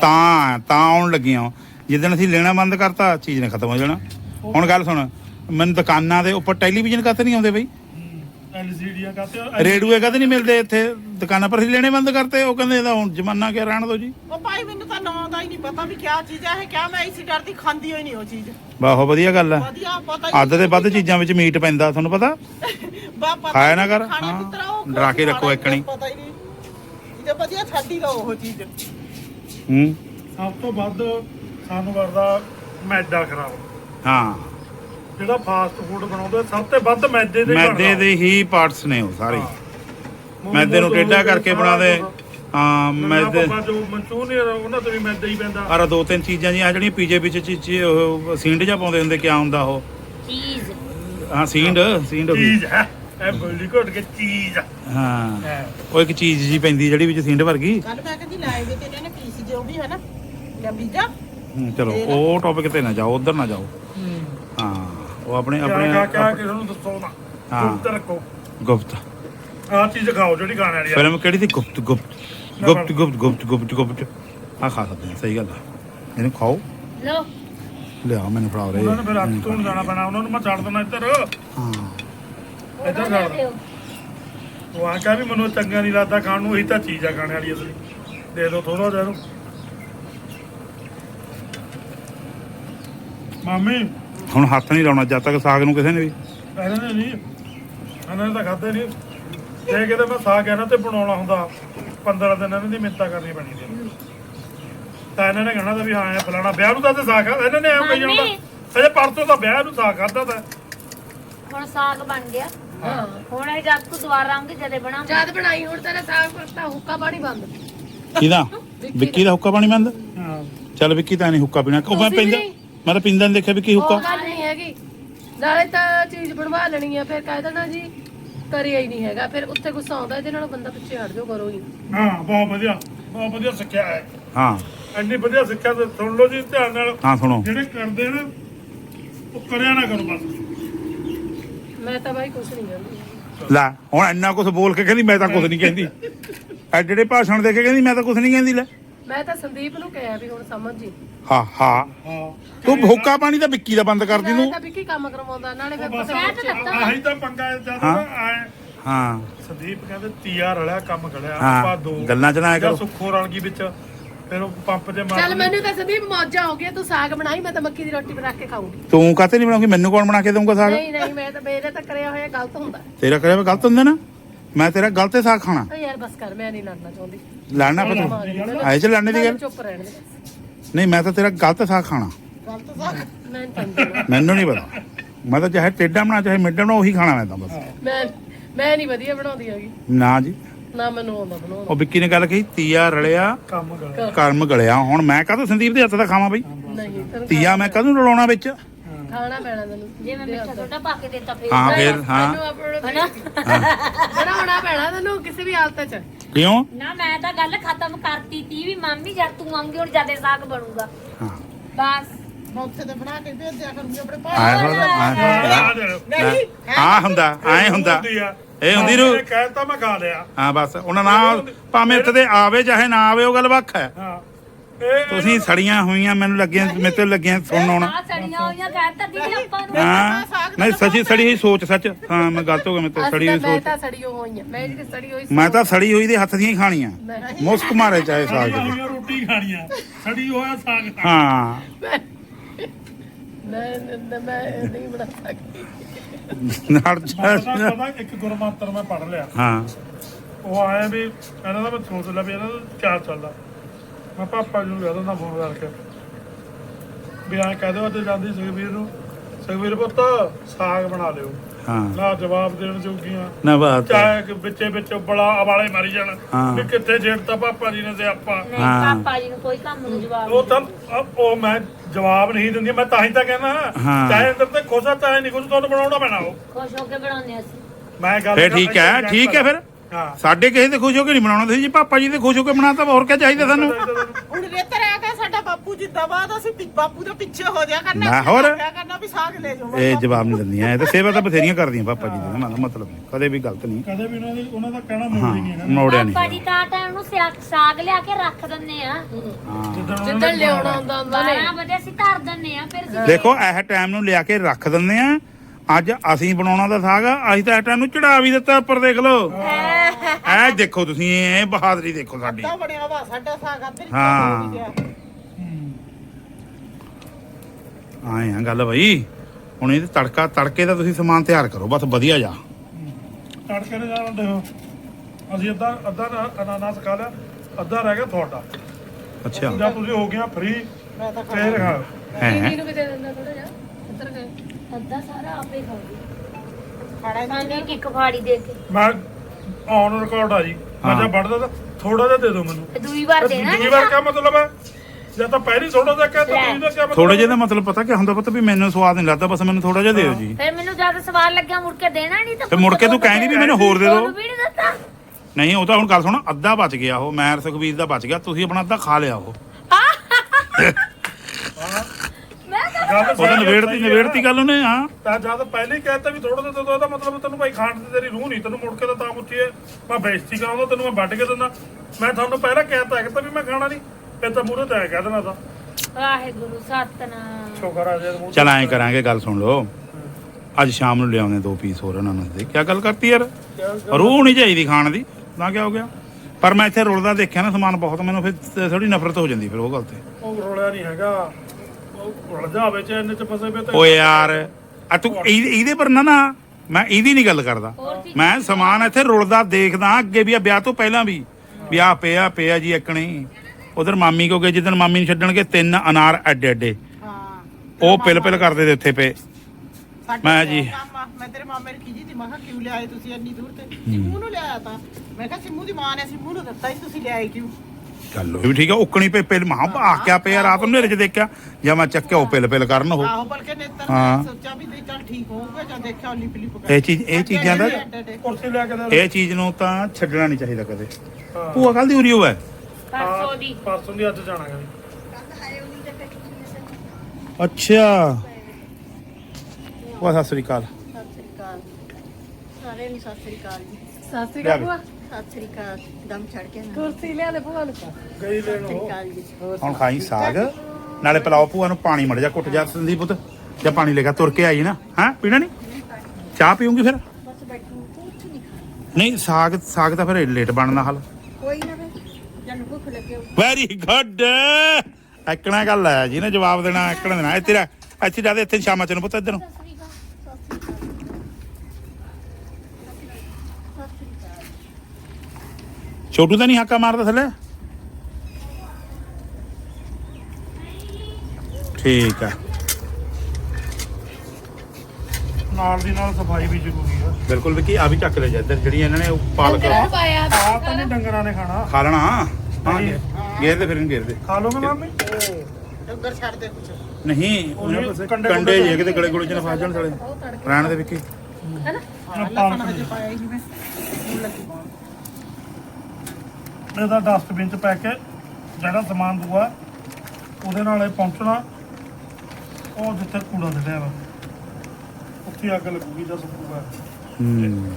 ਤਾਂ ਤਾਂ ਆਉਣ ਲੱਗੀਆਂ। ਜਿੱਦਣ ਅਸੀਂ ਲੈਣਾ ਬੰਦ ਕਰਤਾ ਚੀਜ਼ ਨੇ ਖਤਮ ਹੋ ਜਾਣਾ। ਹੁਣ ਗੱਲ ਸੁਣ ਮੈਨੂੰ ਦੁਕਾਨਾਂ ਦੇ ਉੱਪਰ ਟੈਲੀਵਿਜ਼ਨ ਕਾਤੇ ਨਹੀਂ ਆਉਂਦੇ ਬਈ? ਐਲਸੀਡੀਆਂ ਕਾਤੇ ਰੇਡੂਏ ਕਾਤੇ ਨਹੀਂ ਮਿਲਦੇ ਇੱਥੇ? ਦੁਕਾਨਾਂ ਪਰ ਅਸੀਂ ਲੈਣੇ ਬੰਦ ਕਰਤੇ? ਉਹ ਕਹਿੰਦੇ ਇਹਦਾ ਹੁਣ ਜ਼ਮਾਨਾ ਕਿਆ ਰਹਿਣ ਦੋ ਜੀ। ਉਹ ਭਾਈ ਮੈਨੂੰ ਤਾਂ ਨਾਂ ਦਾ ਹੀ ਨਹੀਂ ਪਤਾ ਵੀ ਕਿਆ ਚੀਜ਼ ਹੈ ਇਹ ਕਿਆ ਮੈਂ ਇਸੇ ਡਰ ਦੀ ਖਾਂਦੀ ਹੋਈ ਨਹੀਂ ਉਹ ਚੀਜ਼। ਬਹੁਤ ਵਧੀਆ ਗੱਲ ਆ। ਵਧੀਆ ਪਤਾ ਹੀ ਅੱਧ ਦੇ ਵੱਧ ਚੀਜ਼ਾਂ ਵਿੱਚ ਮੀਟ ਪੈਂਦਾ ਤੁਹਾਨੂੰ ਪਤਾ? ਬਾ ਪਤਾ ਖਾਇਆ ਹੀ ਨਾ ਨਹੀਂ ਕਰ, ਖਾਣਾ ਹਾਂ। ਉਹ ਡਰਾ ਕੇ ਰੱਖੋ ਖਾਣਾ ਇੱਕਣੀ। ਪਤਾ ਹੀ ਨਹੀਂ। ਜਿਹਦੇ ਵਧੀਆ ਛੱਡ ਹੀ ਲਓ ਉਹ ਚੀਜ਼। ਹੂੰ। ਸਭ ਤੋਂ ਵੱਧ ਸਾਨੂੰ ਕਰਦਾ ਮੈਦਾ ਖਰਾਬ। ਹਾਂ। ਜਿਹੜਾ ਫਾਸਟ ਫੂਡ ਬਣਾਉਂਦੇ ਸਭ ਤੋਂ ਵੱਧ ਮੈਦੇ ਦੇ ਹੀ ਮੈਦੇ ਬਣਦਾ। ਦੇ ਹੀ ਪਾਰਟਸ ਨੇ ਉਹ ਸਾਰੇ। ਮੋਮੋਸ ਮੈਦੇ ਨੂੰ ਟੇਢਾ ਕਰਕੇ ਬਣਾਦੇ। ਹਾਂ ਮੈਦੇ ਪਾਪਾ ਜੋ ਮਨਚੂਰੀਅਨ ਉਹਨਾਂ ਤੇ ਵੀ ਮੈਦਾ ਹੀ ਪੈਂਦਾ। ਆਹ ਦੋ ਤਿੰਨ ਚੀਜ਼ਾਂ ਜੀਆਂ ਜਿਹੜੀਆਂ ਪੀਜੇ ਵਿੱਚ ਚੀਜ਼ ਉਹ ਸੀਂਡ ਜਾਂ ਪਾਉਂਦੇ ਹੁੰਦੇ ਕਿਆ ਹੁੰਦਾ ਉਹ? ਚੀਜ਼। ਹਾਂ ਸੀਂਡ ਸੀਂਡ ਹੋ ਗਈ। ਚੀਜ਼ ਹੈ। ਇਹ ਬੋਲੀ ਘੁੱਟ ਕੇ ਚੀਜ਼ ਆ। ਹਾਂ। ਹੈ। ਉਹ ਇੱਕ ਚੀਜ਼ ਜੀ ਪੈਂਦੀ ਜਿਹੜੀ ਵਿੱਚ ਸੀਂਡ ਵਰਗੀ। ਕੱਲ ਮੈਂ ਕਹਿੰਦੀ ਲਾਏ ਵੇ ਤੇ ਇਹਨਾਂ ਨੇ ਪੀਸ ਜੋ ਵੀ ਹੈ ਨਾ ਜਾਂ ਬੀਜਾ। ਹੂੰ, ਚਲੋ ਉਹ ਟੌਪਿਕ ਤੇ ਨਾ ਜਾਓ ਉਧਰ ਨਾ ਜਾਓ। ਉਹ ਆਪਣੇ ਆਪਣੇ ਕਿਆ ਕਿਆ ਕਿਸੇ ਨੂੰ ਦੱਸੋ ਨਾ। ਹਾਂ। ਗੁਪਤ ਰੱਖੋ। ਗੁਪਤ। ਆਹ ਚੀਜ਼ ਖਾਓ ਜਿਹੜੀ ਖਾਣ ਵਾਲੀ ਆ। ਫਿਲਮ ਕਿਹੜੀ ਸੀ? ਗੁਪਤ ਗੁਪਤ। ਗੁਪਤ ਗੁਪਤ ਗੁਪਤ ਗੁਪਤ ਗੁਪਤ। ਆ ਖਾ ਸਕਦੇ ਹਾਂ ਸਹੀ ਗੱਲ ਆ। ਇਹਨੂੰ ਖਾਓ। ਲੋ ਲਿਆ ਮੈਨੂੰ ਫੜਾ ਰਹੇ ਉਹਨਾਂ ਨੂੰ ਫਿਰ ਹੱਥ ਧੋਣ ਜਾਣਾ ਪੈਣਾ। ਉਹਨਾਂ ਨੂੰ ਮੈਂ ਛੱਡ ਦੇਣਾ ਇੱਧਰ। ਹਾਂ। ਇੱਧਰ ਛੱਡ ਦੇ ਉਹ ਆ ਕਹਾਂ ਵੀ ਮੈਨੂੰ ਚੰਗਾ ਨਹੀਂ ਲੱਗਦਾ ਖਾਣ ਨੂੰ ਇਹੀ ਤਾਂ ਚੀਜ਼ ਆ ਖਾਣ ਵਾਲੀ ਅਸਲੀ ਦੇ ਦਿਓ ਥੋੜਾ ਜਿਹਾ ਇਹਨੂੰ। ਮਾਮੀ। ਹੁਣ ਹੱਥ ਨਹੀਂ ਲਾਉਣਾ ਜਦ ਤੱਕ ਸਾਗ ਨੂੰ ਕਿਸੇ ਨੇ ਵੀ। ਇਹਨਾਂ ਨੇ ਨਹੀਂ ਇਹਨਾਂ ਨੇ ਤਾਂ ਖਾਦੇ ਨਹੀਂ। ਜੇ ਕਿਤੇ ਮੈਂ ਸਾਗ ਇਹਨਾਂ ਤੇ ਬਣਾਉਣਾ ਹੁੰਦਾ 15 ਦਿਨ ਇਹਨਾਂ ਦੀ ਮਿੰਤਾ ਕਰਨੀ ਪੈਣੀ ਸੀ। ਤਾਂ ਇਹਨਾਂ ਨੇ ਕਹਿਣਾ ਤਾਂ ਵੀ ਹਾਂ ਇਹ ਫਲਾਣਾ ਵਿਆਹ ਨੂੰ ਤਾਂ ਤੇ ਸਾਗ ਆ। ਇਹਨਾਂ ਨੇ ਐਂ ਕਹੀ ਜਾਣਾ। ਮਾਮੀ। ਅਜੇ ਪਰਸੋਂ ਤਾਂ ਵਿਆਹ ਨੂੰ ਸਾਗ ਖਾਦਾ ਤਾਂ। ਹੁਣ ਸਾਗ ਬਣ ਗਿਆ। ਹਾਂ। ਹੁਣ ਇਹ ਜਦ ਤੂੰ ਦੁਬਾਰਾ ਆਉਂਗੀ ਜਦੇ ਬਣਾ ਜਦ ਬਣਾਈ ਹੁਣ ਤੇਰਾ ਸਾਗ ਕਰਤਾ ਹੁੱਕਾ ਪਾਣੀ ਬੰਦ। ਕਿਹਦਾ? ਵਿੱਕੀ ਦਾ ਹੁੱਕਾ ਪਾਣੀ ਮੰਦ ਹਾਂ। ਚੱਲ ਵਿੱਕੀ ਤਾਂ ਨਹੀਂ ਹੁੱਕਾ ਪੀਣਾ। ਉਹ ਮੈਂ ਤੁਸੀਂ ਵੀ ਪੀਂਦਾ ਨਹੀਂ। ਮੈਂ ਤਾਂ ਪੀਂਦਾ ਨਹੀਂ ਦੇਖਿਆ ਵਿੱਕੀ ਉਹ ਹੁੱਕਾ ਗੱਲ ਨਹੀਂ ਹੈਗੀ। ਨਾਲੇ ਤਾਂ ਚੀਜ਼ ਬਣਵਾ ਲੈਣੀ ਆ ਫਿਰ ਕਹਿ ਦੇਣਾ ਜੀ ਕਰਿਆ ਹੀ ਨਹੀਂ ਹੈਗਾ। ਫਿਰ ਉੱਥੇ ਗੁੱਸਾ ਆਉਂਦਾ ਇਹਦੇ ਨਾਲ ਬੰਦਾ ਪਿੱਛੇ ਹਟ ਜਾਓ ਕਰੋ ਹੀ। ਹਾਂ ਬਹੁਤ ਵਧੀਆ ਬਹੁਤ ਵਧੀਆ ਸਿੱਖਿਆ ਹੈ। ਹਾਂ। ਇੰਨੀ ਵਧੀਆ ਸਿੱਖਿਆ ਤੇ ਸੁਣ ਲਓ ਜੀ ਧਿਆਨ ਨਾਲ। ਹਾਂ ਸੁਣੋ। ਜਿਹੜੇ ਕਰਦੇ ਨਾ ਉਹ ਕਰਿਆ ਨਾ ਕਰੋ ਬਸ। ਮੈਂ ਤਾਂ ਬਾਈ ਕੁਛ ਨਹੀਂ ਕਹਿੰਦੀ। ਲੈ ਹੁਣ ਇੰਨਾ ਕੁਝ ਬੋਲ ਕੇ ਕਹਿੰਦੀ ਮੈਂ ਤਾਂ ਕੁਝ ਨਹੀਂ ਕਹਿੰਦੀ। ਐ ਜਿਹੜੇ ਭਾਸ਼ਣ ਦੇ ਕੇ ਕਹਿੰਦੀ ਮੈਂ ਤਾਂ ਕੁਝ ਨਹੀਂ ਕਹਿੰਦੀ ਲੈ। ਮੈਂ ਤਾਂ ਸੰਦੀਪ ਨੂੰ ਕਿਹਾ ਵੀ ਹੁਣ ਸਮਝ ਜੀ। ਹਾਂ ਹਾਂ। ਹਾਂ ਤੂੰ ਹੁੱਕਾ ਪਾਣੀ ਤਾਂ ਵਿੱਕੀ ਦਾ ਬੰਦ ਕਰਦੀ ਮੈਂ ਤੂੰ ਤਾਂ ਵੀ ਕੀ ਕੰਮ ਕਰਵਾਉਂਦਾ ਨਾਲੇ ਫਿਰ ਬਸ ਪਤਾ ਨਹੀਂ ਆਹੀ ਤਾਂ ਪੰਗਾ ਹੈ ਜਦ ਹਾਂ। ਨਾ ਆਏ ਹਾਂ। ਸੰਦੀਪ ਕਹਿੰਦੇ ਤੀਆ ਰਲਿਆ ਕੰਮ ਗਲਿਆ। ਹਾਂ। ਆਪਾਂ ਦੋ ਗੱਲਾਂ ਚ ਨਾ ਆਇਆ ਜਾਂ ਕਰੋ। ਸੁੱਖੋ ਰਲ ਗਈ ਵਿੱਚ। ਫਿਰ ਉਹ ਪੰਪ ਜੇ ਮਾਰ ਚੱਲ ਮੈਨੂੰ ਤਾਂ ਸੰਦੀਪ ਮੌਜਾਂ ਹੋ ਗਿਆ ਤੂੰ ਸਾਗ ਬਣਾਈ ਮੈਂ ਤਾਂ ਮੱਕੀ ਦੀ ਰੋਟੀ ਬਣਾ ਕੇ ਖਾਊਂਗੀ। ਤੂੰ ਕਾਤੇ ਨਹੀਂ ਬਣਾਉਂਗੀ? ਮੈਨੂੰ ਕੌਣ ਬਣਾ ਕੇ ਦੇਊਗਾ ਸਾਗ? ਨਹੀਂ ਨਹੀਂ ਮੈਂ ਤਾਂ ਮੇਰੇ ਤਾਂ ਕਰਿਆ ਹੋਇਆ ਗਲਤ ਹੁੰਦਾ। ਤੇਰਾ ਕਰਿਆ ਹੋਇਆ ਗਲਤ ਹੁੰਦਾ ਨਾ? ਮੈਂ ਤੇਰਾ ਗਲਤ ਹੀ ਸਾਗ ਖਾਣਾ। ਓ ਯਾਰ ਬਸ ਕਰ ਮੈਂ ਨਹੀਂ ਲੜਨਾ ਚਾਹੁੰਦੀ। ਲੜਨਾ ਪਤਾ ਆਏ ਚ ਲੜਨੇ ਦੀ ਗੱਲ? ਚੁੱਪ ਰਹਿਣ ਦੇ। ਨਹੀਂ ਮੈਂ ਤਾਂ ਤੇਰਾ ਗਲਤ ਸਾਗ ਖਾਣਾ। ਗਲਤ ਮੈਂ ਮੈਨੂੰ ਨਹੀਂ ਪਤਾ। ਮੈਂ ਤਾਂ ਚਾਹੇ ਟੇਡਾ ਬਣਾ ਚਾਹੇ ਮਿੱਡਾ ਬਣਾ ਉਹੀ ਖਾਣਾ ਮੈਂ ਤਾਂ ਬਸ। ਮੈਂ ਮੈਂ ਨਹੀਂ ਵਧੀਆ ਬਣਾਉਂਦੀ ਹੈਗੀ। ਨਾ ਜੀ। ਨਾ ਮੈਨੂੰ ਆਉਂਦਾ ਬਣਾਉਣਾ। ਉਹ ਵਿੱਕੀ ਨੇ ਗੱਲ ਕਹੀ ਤੀਆ ਰਲਿਆ ਕੰਮ ਗਲਿਆ। ਕਰਮ ਗਲਿਆ। ਹੁਣ ਮੈਂ ਕਾਹਤੋਂ ਸੰਦੀਪ ਦੇ ਹੱਥ ਦਾ ਖਾਵਾਂ ਬਈ? ਨਹੀਂ ਤੀਆ ਮੈਂ ਕਦੋਂ ਰਲਾਉਣਾ ਵਿੱਚ? ਖਾਣਾ ਪੈਣਾ ਤੈਨੂੰ। ਜੇ ਮੈਂ ਮਿੱਠਾ ਸੋਡਾ ਪਾ ਕੇ ਦੇਤਾ ਫੇਰ ਹਾਂ ਫੇਰ ਹਾਂ। ਮੈਨੂੰ ਆਪਣਾ ਹਨਾ? ਬਣਾਉਣਾ ਪੈਣਾ ਤੈਨੂੰ ਕਿਸੇ ਵੀ ਹਾਲਤ 'ਚ। ਕਿਉਂ? ਨਾ ਮੈਂ ਤਾਂ ਗੱਲ ਖਤਮ ਕਰਤੀ ਤੀ ਵੀ ਮਾਮੀ ਜਦ ਤੂੰ ਆਉਂਗੀ ਹੁਣ ਜਦੇ ਸਾਗ ਬਣੂਗਾ। ਹਾਂ। ਬਸ। ਮੈਂ ਉੱਥੇ ਤੇ ਬਣਾ ਕੇ ਭੇਜਿਆ ਕਰੂੰਗੀ ਆਪਣੇ ਆਏ ਭਾਈ ਹੋਇਆ ਆ ਦੇ ਨਹੀਂ ਆ ਹੁੰਦਾ ਐ ਹੁੰਦਾ। ਹੁੰਦੀ ਆ। ਇਹ ਹੁੰਦੀ ਰੂ ਕਹਿਤਾ ਮੈਂ ਖਾ ਲਿਆ। ਹਾਂ ਬਸ। ਉਹਨਾਂ ਨਾਲ ਭਾਵੇਂ ਇੱਥੇ ਤੇ ਆਵੇ ਚਾਹੇ ਨਾ ਆਵੇ ਉਹ ਗੱਲ ਵੱਖ ਹੈ। ਹਾਂ। ਤੁਸੀਂ ਸੜੀਆਂ ਹੋਈਆਂ ਮੈਨੂੰ ਲੱਗੀਆਂ ਮੇਰੇ ਤੇ ਲੱਗੀਆਂ ਸੁਣਨ ਹੁਣ ਆ ਸੜੀਆਂ ਹੋਈਆਂ ਕਹਿਤਾ ਦੀਦੀ ਆਪਾਂ ਨੂੰ। ਹਾਂ ਨਹੀਂ ਸੱਚੀ ਸੜੀ ਹੋਈ ਸੋਚ ਸੱਚ। ਹਾਂ ਮੈਂ ਗਲਤ ਹੋ ਗਿਆ ਮੇਰੇ ਤੋਂ ਸੜੀ ਹੋਈ ਤਾਂ- ਮੈਂ ਸੋਚ। ਤਾਂ ਸੜੀ ਹੋਈ ਆ ਮੈਂ ਜਿਹੜੀ ਸੜੀ ਹੋਈ ਸੀ ਮੈਂ ਤਾਂ ਸੜੀ ਹੋਈ ਦੇ ਹੱਥ ਦੀਆਂ ਹੀ ਖਾਣੀਆਂ। ਮੁਸਕ ਮਾਰੇ ਚਾਹੇ ਸਾਗ। ਦੇ ਹੋਈਆਂ ਰੋਟੀ ਖਾਣੀਆਂ ਸੜੀ ਹੋਇਆ ਸਾਗ ਖਾਣਾ। ਹਾਂ। ਮੈਂ ਮੈਂ ਮੈਂ ਨਹੀਂ ਬਣਾ ਸਕਦੀ। ਪਤਾ ਪਤਾ ਇੱਕ ਗੁਰਮੰਤਰ ਮੈਂ ਪੜ ਲਿਆ। ਹਾਂ। ਉਹ ਆਇਆ ਵੀ ਇਹਨਾਂ ਦਾ ਮੈਂ ਸੋਚ ਲਿਆ ਵੀ ਇਹਨਾਂ ਦਾ ਕਿਆ ਚੱਲਦਾ। ਮੈਂ ਪਾਪਾ ਜੀ ਨੂੰ ਕਹਿ ਦਿੰਦਾ ਫੋਨ ਕਰਕੇ। ਵੀ ਐਂ ਕਹਿ ਦਿਓ ਅੱਜ ਜਾਂਦੀ ਸੁਖਵੀਰ ਨੂੰ ਸੁਖਵੀਰ ਪੁੱਤ ਸਾਗ ਬਣਾ ਲਿਓ। ਹਾਂ। ਨਾ ਜਵਾਬ ਦੇਣ ਜੋਗੀਆਂ। ਨਾ ਬਾਤ ਚਾਹੇ ਕਿ ਵਿੱਚੇ ਵਿੱਚ ਬੜਾ ਅਵਾਲੇ ਮਾਰੀ ਜਾਣ। ਹਾਂ। ਵੀ ਕਿੱਥੇ ਛੇੜਤਾ ਪਾਪਾ ਜੀ ਨੇ ਤੇ ਆਪਾਂ। ਨਹੀਂ ਹਾਂ। ਪਾਪਾ ਜੀ ਨੂੰ ਕੋਈ ਕੰਮ ਨੂੰ ਜਵਾਬ ਉਹ ਤਾਂ ਉਹ ਮੈਂ ਜਵਾਬ ਨਹੀਂ ਦਿੰਦੀ ਮੈਂ ਤਾਂ ਹੀ ਤਾਂ ਕਹਿੰਦਾ ਹਾਂ। ਚਾਹੇ ਅੰਦਰ ਤੇ ਖੁਸ਼ਾ ਚਾਹੇ ਨਹੀਂ ਕੁਝ ਤੁਹਾਨੂੰ ਬਣਾਉਣਾ ਪੈਣਾ ਉਹ। ਖੁਸ਼ ਹੋ ਕੇ ਬਣਾਉਂਦੇ ਅਸੀਂ। ਮੈਂ ਗੱਲ ਫੇਰ ਠੀਕ ਹੈ ਠੀਕ ਹੈ ਫਿਰ। ਹਾਂ। ਸਾਡੇ ਕਿਸੇ ਤੇ ਖੁਸ਼ ਹੋ ਕੇ ਨਹੀਂ ਬਣਾਉਣਾ ਤੁਸੀਂ ਜੀ ਪਾਪਾ ਜੀ ਤੇ ਖੁਸ਼ ਹੋ ਕੇ ਬਣਾਤਾ ਹੋਰ ਕੀ ਚਾਹੀਦਾ ਸਾਨੂੰ? ਹੁਣ ਰੇਤਰ ਆ ਕੇ ਸਾਡਾ ਬਾਪੂ ਜਿੰਦਾਬਾਦ ਅਸੀਂ ਪਿ- ਬਾਪੂ ਦੇ ਪਿੱਛੇ ਹੋ ਜਾ ਕਰਨਾ ਨਾ ਹੋਰ? ਕਿਆ ਕਰਨਾ ਵੀ ਸਾਗ ਲੈ ਜਾਓ। ਇਹ ਜਵਾਬ ਨਹੀਂ ਦਿੰਦੀਆਂ ਇਹ ਤਾਂ ਸੇਵਾ ਤਾਂ ਬਥੇਰੀਆਂ ਕਰਦੀਆਂ ਪਾਪਾ ਜੀ ਦੀ ਨਾ ਮਤਲਬ ਨਹੀਂ ਕਦੇ ਵੀ ਗਲਤ ਨਹੀਂ। ਕਦੇ ਵੀ ਉਹਨਾਂ ਦੀ ਉਹਨਾਂ ਦਾ ਕਹਿਣਾ ਹਾਂ ਮੋੜ ਹੀ ਨਹੀਂ ਇਹਨਾਂ ਨੇ। ਮੋੜਿਆ ਪਾਪਾ ਨਹੀਂ ਜੀ ਤਾਂ ਟਾਈਮ ਨੂੰ ਸਿਆ- ਸਾਗ ਲਿਆ ਕੇ ਰੱਖ ਦਿੰਨੇ ਆ। ਹਾਂ। ਜਿੱਦਣ ਉਹਨਾਂ ਜਿੱਦਣ ਨੇ ਲਿਆਉਣਾ ਹੁੰਦਾ ਹੁੰਦਾ ਨੇ 12 ਵਜੇ ਅਸੀਂ ਧਰ ਦਿੰਨੇ ਆ ਫਿਰ ਦੇਖੋ ਇਹ ਟਾਈਮ ਨੂੰ ਲਿਆ ਕੇ ਰੱਖ ਦਿੰਦੇ ਆ ਅੱਜ ਅਸੀਂ ਬਣਾਉਣਾ ਦਾ ਸਾਗ ਅਸੀਂ ਤਾਂ ਟਾਈਮ ਨੂੰ ਚੜਾ ਵੀ ਦਿੱਤਾ ਉੱਪਰ ਦੇਖ ਲਓ। ਇਹ ਦੇਖੋ ਤੁਸੀਂ ਇਹ ਬਹਾਦਰੀ ਦੇਖੋ ਸਾਡੀ। ਤਾਂ ਬਣਿਆ ਵਾ ਸਾਡਾ ਸਾਗ ਅੱਧੇ ਹਾਂ। ਆਏ ਆ ਗੱਲ ਬਈ। ਹੁਣ ਇਹ ਤੜਕਾ ਤੜਕੇ ਦਾ ਤੁਸੀਂ ਸਮਾਨ ਤਿਆਰ ਕਰੋ ਬਸ ਵਧੀਆ ਜਾ। ਤੜਕੇ ਨੇ ਜਾਣ ਦੇਖੋ ਅਸੀਂ ਅੱਧਾ ਅੱਧਾ ਅਨਾਨਾਸ ਖਾ ਲਿਆ ਅੱਧਾ ਰਹਿ ਗਿਆ ਤੁਹਾਡਾ। ਅੱਛਾ। ਜਦ ਤੁਸੀਂ ਹੋ ਗਿਆ ਫ੍ਰੀ ਮੈਂ ਤਾਂ ਫੇਰ ਖਾ ਹੈ ਦੀਦੀ ਨੂੰ ਵੀ ਦੇ ਦਿੰਦਾ ਥੋੜਾ ਜਿਹਾ ਇੱਧਰ ਗਏ। ਅੱਧਾ ਸਾਰਾ ਆਪੇ ਖਾਉਂਦੀ ਖਾਣਾ ਹੀ ਸਾਨੂੰ ਇੱਕ ਇੱਕ ਫਾੜੀ ਦੇ ਕੇ। ਮੈਂ ਔਨ ਰਿਕਾਰਡ ਆ ਜੀ। ਮੈਂ ਹਾਂ। ਜਦ ਵੜਦਾ ਤਾਂ ਥੋੜਾ ਜਿਹਾ ਦੇ ਦਿਓ ਮੈਨੂੰ। ਤੇ ਦੂਈ ਵਾਰ ਦੇਣਾ ਦੂਜੀ ਵਾਰ ਕਿਆ ਮਤਲਬ ਹੈ? ਜਾਂ ਤਾਂ ਪਹਿਲੀ ਥੋੜਾ ਜਿਹਾ ਕਹਿ ਤਾ ਦੂਜੀ ਦਾ ਕਿਆ ਮਤਲਬ ਥੋੜਾ ਜਿਹਾ ਦਾ ਮਤਲਬ ਪਤਾ ਕੀ ਹੁੰਦਾ ਪਤਾ ਵੀ ਮੈਨੂੰ ਸਵਾਦ ਨਹੀਂ ਲੱਗਦਾ ਬਸ ਮੈਨੂੰ ਥੋੜਾ ਜਿਹਾ ਦਿਓ ਜੀ। ਫਿਰ ਮੈਨੂੰ ਜਦ ਸਵਾਲ ਲੱਗਿਆ ਮੁੜ ਕੇ ਦੇਣਾ ਨਹੀਂ ਤਾਂ ਤੇ ਮੁੜ ਕੇ ਤੂੰ ਕਹਿੰਦੀ ਵੀ ਮੈਨੂੰ ਹੋਰ ਦੇ ਦਿਓ। ਤੁਹਾਨੂੰ ਵੀ ਨਹੀਂ ਦਿੱਤਾ। ਨਹੀਂ ਉਹ ਤਾਂ ਹੁਣ ਗੱਲ ਸੁਣ ਅੱਧਾ ਬਚ ਗਿਆ ਉਹ ਮੈਂ ਸੁਖਵੀਰ ਦਾ ਬਚ ਗਿਆ ਤੁਸੀਂ ਆਪਣਾ ਅੱਧਾ ਖਾ ਲਿਆ ਉਹ। ਗੱਲ ਉਹ ਤਾਂ ਸਹੀ ਹੈ, ਨਵੇੜਤੀ ਸਹੀ ਹੈ। ਨਵੇੜਤੀ ਗੱਲ ਉਹਨੇ ਹਾਂ। ਤਾਂ ਜਦ ਪਹਿਲੇ ਹੀ ਕਹਿਤਾ ਵੀ ਥੋੜਾ ਜਿਹਾ ਦੇ ਦਿਓ ਇਹਦਾ ਮਤਲਬ ਤੈਨੂੰ ਭਾਈ ਖਾਣ ਤੇ ਤੇਰੀ ਰੂਹ ਨਹੀਂ ਤੈਨੂੰ ਮੁੜ ਕੇ ਤਾਂ ਤਾਂ ਪੁੱਛੀ ਹੈ ਮੈਂ ਬੇਇੱਜ਼ਤੀ ਕਰਾਉਂਦਾ ਤੈਨੂੰ ਮੈਂ ਵੱਢ ਕੇ ਦਿੰਦਾ। ਮੈਂ ਤੁਹਾਨੂੰ ਪਹਿਲਾਂ ਕਹਿ ਤਾ ਕਿ ਵੀ ਮੈਂ ਖਾਣਾ ਨਹੀਂ ਫਿਰ ਤਾਂ ਮੂਹਰੇ ਤੇ ਕਹਿ ਦੇਣਾ ਤਾਂ। ਵਾਹਿਗੁਰੂ ਸਤਨਾਮ। ਸ਼ੁਕਰ ਆ ਜੇ ਮੂੰਹ ਚਲ ਐਂ ਕਰਾਂਗੇ ਗੱਲ ਸੁਣ ਲਓ। ਅੱਜ ਸ਼ਾਮ ਨੂੰ ਲਿਆਉਂਦੇ ਦੋ ਪੀਸ ਹੋਰ ਉਹਨਾਂ ਨੂੰ ਦੇ। ਕੀ ਗੱਲ ਕਰਤੀ ਯਾਰ? ਰੂਹ ਨਹੀਂ ਚਾਹੀਦੀ ਖਾਣ ਦੀ। ਤਾਂ ਕੀ ਹੋ ਗਿਆ? ਪਰ ਮੈਂ ਇੱਥੇ ਰੁਲਦਾ ਦੇਖਿਆ ਨਾ ਸਮਾਨ ਬਹੁਤ ਮੈਨੂੰ ਫਿਰ ਥੋੜੀ ਨਫ਼ਰਤ ਹੋ ਜਾਂਦੀ ਫਿਰ ਉਹ ਗੱਲ ਤੇ। ਉਹ ਰੋਲਿਆ ਨਹੀਂ ਹੈਗਾ। ਉਹ ਰੁਲ ਜਾਵੇ ਚ ਇੰਨੇ ਚ ਫਸੇ ਪਏ ਤੇ ਓਏ ਯਾਰ ਆ ਤੂੰ ਇਹਦੇ ਇਹਦੇ ਪਰ ਨਾ ਨਾ ਮੈਂ ਇਹਦੀ ਨਹੀਂ ਗੱਲ ਕਰਦਾ। ਮੈਂ ਸਮਾਨ ਇੱਥੇ ਰੁਲਦਾ ਦੇਖਦਾ ਅੱਗੇ ਵੀ ਆ ਵਿਆਹ ਤੋਂ ਪਹਿਲਾਂ ਵੀ। ਵਿਆਹ ਪਿਆ ਪਿਆ ਜੀ ਇੱਕਣੀ ਉਧਰ ਮਾਮੀ ਕੋ ਗਏ ਜਿੱਦਣ ਮਾਮੀ ਨੂੰ ਛੱਡਣਗੇ ਤਿੰਨ ਅਨਾਰ ਐਡੇ ਐਡੇ ਹਾਂ। ਉਹ ਪਿਲ ਪਿਲ ਕਰਦੇ ਦੇ ਉੱਥੇ ਪਏ। ਮੈਂ ਜੀ। ਮੈਂ ਤੇਰੇ ਮਾਮੇ ਤੀ ਮੈਂ ਕਿਹਾ ਕਿਉਂ ਲਿਆਏ ਤੁਸੀਂ ਇੰਨੀ ਦੂਰ ਤੇ? ਸਿੰਮੂ ਨੂੰ ਲਿਆਇਆ ਤਾਂ। ਮੈਂ ਕਿਹਾ ਸਿੰਮੂ ਦੀ ਮਾਂ ਨੇ ਸਿੰਮੂ ਨੂੰ ਦਿੱਤਾ ਹੀ ਤੁਸੀਂ ਲਿਆਏ ਕਿਉਂ? ਉਹ ਵੀ ਠੀਕ ਆ ਉੱਕਣੀ ਪੇ ਪਿਲ ਮਹਾ ਆ ਕਿਆ ਪਿਆ ਰਾਤ ਨੂੰ ਹਨੇਰੇ ਚ ਦੇਖਿਆ। ਜਾਂ ਮੈਂ ਚੱਕਿਆ ਉਹ ਪਿਲ ਪਿਲ ਕਰਨ ਉਹ। ਆਹੋ ਬਲਕਿ ਨੇਤਰ ਹਾਂ। ਨੇ ਸੋਚਿਆ ਵੀ ਦੇ ਚੱਲ ਠੀਕ ਹੋਊਗਾ ਜਾਂ ਦੇਖਿਆ ਉਲੀ ਪਲੀ ਪਕਾ ਇਹ ਚੀਜ਼ ਇਹ ਚੀਜ਼ਾਂ ਦਾ ਕੁਰਸੀ ਲਿਆ ਕੇ ਦੇ ਇਹ ਚੀਜ਼ ਨੂੰ ਤਾਂ ਛੱਡਣਾ ਨਹੀਂ ਚਾਹੀਦਾ ਕਦੇ। ਭੂਆ ਕੱਲ ਦੀ ਉਰੀ ਹੋਇਆ ਪਰਸੋਂ ਦੀ। ਪਰਸੋਂ ਦੀ ਅੱਜ ਜਾਣਾ ਗਾ ਅੱਛਾ। ਭੂਆ ਸਤਿ ਸ੍ਰੀ ਅਕਾਲ। ਸਤਿ ਸ੍ਰੀ ਅਕਾਲ। ਸਾਰਿਆਂ ਨੂੰ ਸਤਿ ਸ੍ਰੀ ਅਕਾਲ ਜੀ। ਸਤਿ ਸ੍ਰੀ ਅਕਾਲ ਭੂਆ। ਸਤਿ ਸ੍ਰੀ ਅਕਾਲ ਦਮ ਛੜ ਕੇ ਨਾ। ਕੁਰਸੀ ਲਿਆ ਦੇ ਭੂਆ ਨੂੰ। ਗਈ ਲੈਣ ਸਤਿ ਸ੍ਰੀ ਉਹ ਅਕਾਲ ਜੀ। ਹੁਣ ਖਾਈ ਸਾਗ। ਨਾਲੇ ਪਿਲਾਓ ਭੂਆ ਨੂੰ ਪਾਣੀ ਮੜ ਜਾ ਘੁੱਟ ਜਾ ਸੰਦੀਪ ਪੁੱਤ। ਜਾਂ ਪਾਣੀ ਲੈ ਕੇ ਤੁਰ ਕੇ ਆਈ ਨਾ। ਹਾਂ ਪੀਣਾ ਨਹੀਂ ਚਾਹ ਪੀਉਂਗੀ ਫਿਰ? ਬਸ ਬੈਠੂ ਕੁਛ ਨਹੀਂ ਖਾਣਾ ਨਹੀਂ ਸਾਗ ਸਾਗ ਤਾਂ ਫਿਰ ਲੇਟ ਬਣਦਾ ਹਾਲ। ਕੋਈ ਨਾ ਵੇ ਜਨ ਭੁੱਖ ਲੱਗੇ ਵੈਰੀ ਗੁੱਡ ਐਕਣਾ ਗੱਲ ਹੈ ਜਿਹਨੇ ਜਵਾਬ ਦੇਣਾ ਐਕਣਾ ਦੇਣਾ। ਇੱਥੇ ਰਹਿ, ਇੱਥੇ ਜਾ ਦੇ ਇੱਥੇ ਸ਼ਾਮਾਂ ਚ ਨੂੰ ਪੁੱਤ ਇੱਧਰ ਨੂੰ। ਛੋਟੂ ਤਾਂ ਨਹੀਂ ਹਾਕਾ ਮਾਰਦਾ ਥੱਲੇ? ਠੀਕ ਆ। ਨਾਲ ਦੀ ਨਾਲ ਸਫ਼ਾਈ ਵੀ ਜ਼ਰੂਰੀ ਆ। ਬਿਲਕੁਲ ਵਿੱਕੀ ਆ ਵੀ ਚੱਕ ਲੈ ਜਾ ਇੱਧਰ ਜਿਹੜੀਆਂ ਇਹਨਾਂ ਨੇ ਉਹ ਪਾਲਕ ਪਾਇਆ ਆਹ ਤਾਂ ਨਹੀਂ ਡੰਗਰਾਂ ਨੇ ਖਾਣਾ। ਖਾ ਲੈਣਾ ਹਾਂ। ਗੇਰ ਦੇ ਫਿਰ ਇਹਨੂੰ ਗੇਰ ਦੇ। ਖਾ ਲੋਗੇ ਮਾਮੀ। ਡੰਗਰ ਛੱਡ ਦੇ ਕੁਛ। ਨਹੀਂ ਉਹਨਾਂ ਪਾਸੇ ਕੰਡੇ ਜੇ ਕਿਤੇ ਗਲੇ ਗੁਲੇ ਚ ਨਾ ਫਸ ਜਾਣ ਸਾਲੇ। ਰਹਿਣ ਦੇ ਵਿੱਕੀ। ਹਾਂ, ਲਸਣ ਹਜੇ ਪਾਇਆ ਹੀ ਨਹੀਂ ਮੈਂ। ਹੁਣ ਲੱਗੀ। ਇਹਦਾ ਡਸਟਬਿਨ ਚ ਪੈ ਕੇ ਜਿਹੜਾ ਸਮਾਨ ਦੂਆ ਉਹਦੇ ਨਾਲ ਇਹ ਪਹੁੰਚਣਾ ਉਹ ਜਿੱਥੇ ਕੂੜਾ ਸਿੱਟਿਆ ਵਾ। ਉੱਥੇ ਅੱਗ ਲੱਗੂਗੀ ਜਾਂ ਸੁੱਕੂਗਾ ਹੂੰ।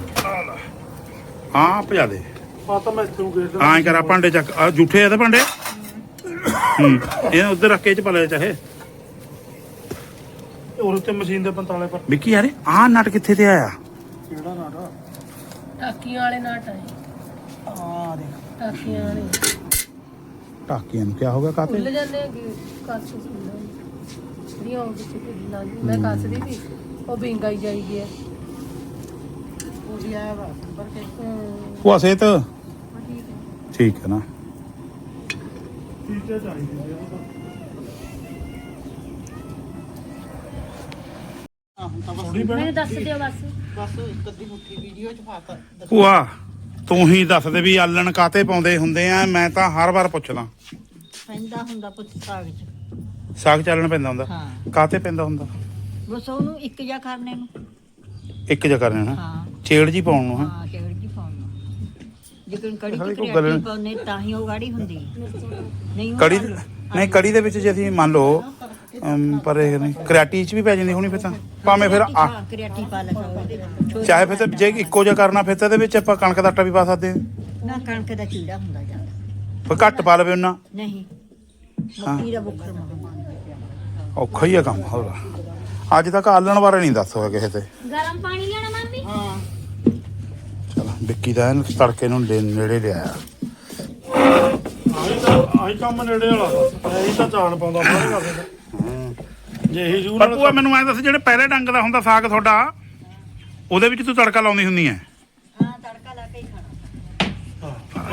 ਹਾਂ ਭਜਾ ਦੇ। ਆ ਤਾਂ ਮੈਂ ਇੱਥੇ ਨੂੰ ਗੇਟ ਆਂ ਕਰਾ ਭਾਂਡੇ ਚੱਕ। ਆ ਝੂਠੇ ਆ ਤੇ ਭਾਂਡੇ? ਹੂੰ। ਇਹ ਉੱਧਰ ਰੱਖ ਕੇ ਇਹ ਚ ਪਾ ਲੈ ਚਾਹੇ। ਔਰ ਉੱਤੇ ਮਸ਼ੀਨ ਦੇ ਪੰਤਾਲੇ ਪਰ। ਵਿੱਕੀ ਯਾਰ ਆ ਨਟ ਕਿੱਥੇ ਤੇ ਆਇਆ? ਕਿਹੜਾ ਨਾਟਾ? ਟਾਕੀਆਂ ਵਾਲੇ ਨਾਟ ਆਏ ਆ ਦੇਖ। ਟਾਕੀਆਂ ਨੂੰ ਕੀ ਹੋ ਗਿਆ ਕਾਤੇ? ਭੁੱਲ ਜਾਂਦੇ ਆ ਕਿ ਕੱਸ ਸੁਣਨਾ ਜਿਹੜੀਆਂ ਉਹ ਵਿੱਚ ਮੈਂ ਕੱਸਦੀ ਸੀ ਉਹ ਜਾਈ ਗਿਆ ਵੀ ਠੀਕ ਹੈ ਨਾ। ਚੀਜ਼ਾਂ ਚਾਹੀਦੀਆਂ ਤਾਂ। ਤਾਂ ਥੋੜੀ ਮੈਨੂੰ ਦੱਸ ਦਿਓ ਬਸ। ਬਸ ਇੱਕ ਅੱਧੀ ਮੁੱਠੀ ਵੀਡੀਓ ਚ ਪਾਤਾ ਭੂਆ। ਤੂੰ ਹੀ ਦੱਸ ਦੇ ਵੀ ਆਲਣ ਕਾਤੇ ਪਾਉਂਦੇ ਹੁੰਦੇ ਆ? ਮੈਂ ਤਾਂ ਹਰ ਵਾਰ ਪੁੱਛਦਾ। ਪੈਂਦਾ ਹੁੰਦਾ ਪੁੱਤ ਸਾਗ ਚ। ਸਾਗ ਚੱਲਣ ਪੈਂਦਾ ਹੁੰਦਾ? ਹਾਂ। ਕਾਤੇ ਪੈਂਦਾ ਹੁੰਦਾ? ਬਸ ਉਹਨੂੰ ਇੱਕ ਜਾ ਕਰਨੇ ਨੂੰ। ਇੱਕ ਜਗ੍ਹਾ ਕਰਨਾ ਨਾ ਹਾਂ? ਛੇੜ ਜੀ ਪਾਉਣ ਨੂੰ ਹਾਂ? ਹਾਂ ਚੇੜ ਜੀ ਪਾਉਣ ਨੂੰ। ਜਿਕਨ ਕੜੀ ਹਾਲੇ ਦੀ ਕੋਈ ਗੱਲ ਕ੍ਰਿਆਟੀ ਨਹੀਂ। ਪਾਉਨੇ ਤਾਂ ਹੀ ਉਹ ਗਾੜੀ ਹੁੰਦੀ। ਹੈ। ਨਹੀਂ ਉਹ ਕੜੀ ਗਾੜੀ- ਨਹੀਂ ਕੜੀ ਦੇ ਵਿੱਚ ਜੇ ਅਸੀਂ ਮੰਨ ਲਓ ਅਮ, ਪਰ ਇਹ ਨਹੀਂ। ਕਰਿਆਟੀ ਚ ਵੀ ਪੈ ਜਾਂਦੀ ਹੋਣੀ ਫਿਰ ਤਾਂ। ਭਾਵੇਂ ਫਿਰ ਆ ਹਾਂ, ਕ੍ਰਿਆਟੀ ਪਾ ਲੈ ਉਹਦੇ ਵਿੱਚ। ਚਾਹੇ ਫਿਰ ਤਾਂ ਜੇ ਇੱਕੋ ਜਿਹਾ ਕਰਨਾ ਫਿਰ ਤਾਂ ਇਹਦੇ ਵਿੱਚ ਆਪਾਂ ਕਣਕ ਦਾ ਆਟਾ ਵੀ ਪਾ ਸਕਦੇ ਹਾਂ। ਨਾ ਕਣਕ ਦਾ ਚੀੜਾ ਹੁੰਦਾ ਜਾਂਦਾ ਫਿਰ ਘੱਟ ਪਾ ਲਵੇ ਉਹਨਾਂ। ਨਹੀਂ। ਮੱਕੀ ਦਾ ਬੁੱਖਰ ਮਹਾਂ ਔਖਾ ਹੀ ਆ ਕੰਮ ਹੋਰ। ਅੱਜ ਤੱਕ ਆਲਣ ਬਾਰੇ ਨਹੀਂ ਦੱਸ ਹੋਇਆ ਕਿਸੇ ਤੇ। ਗਰਮ ਪਾਣੀ ਲੈਣਾ ਮੰਮੀ? ਹਾਂ। ਚਲ ਵਿੱਕੀ ਦਾ ਇਹਨੂੰ ਤੜਕੇ ਨੂੰ ਲੈ- ਨੇੜੇ ਲਿਆਇਆ। ਆਹੀ ਤਾਂ ਆਹੀ ਕੰਮ ਨੇੜੇ ਵਾਲਾ। ਬਸ ਇਹੀ ਤਾਂ ਜਾਣ ਪਾਉਂਦਾ ਸਾਰੇ ਕਰਦੇ ਨੇ ਜੇ ਇਹੀ ਜੂ ਪਰ ਭੂਆ ਮੈਨੂੰ ਐਂ ਦੱਸ ਜਿਹੜੇ ਪਹਿਲੇ ਡੰਗ ਦਾ ਹੁੰਦਾ ਸਾਗ ਤੁਹਾਡਾ ਉਹਦੇ ਵਿੱਚ ਤੂੰ ਤੜਕਾ ਲਾਉਂਦੀ ਹੁੰਦੀ ਐ? ਹਾਂ ਤੜਕਾ ਲਾ ਕੇ ਹੀ ਖਾਣਾ।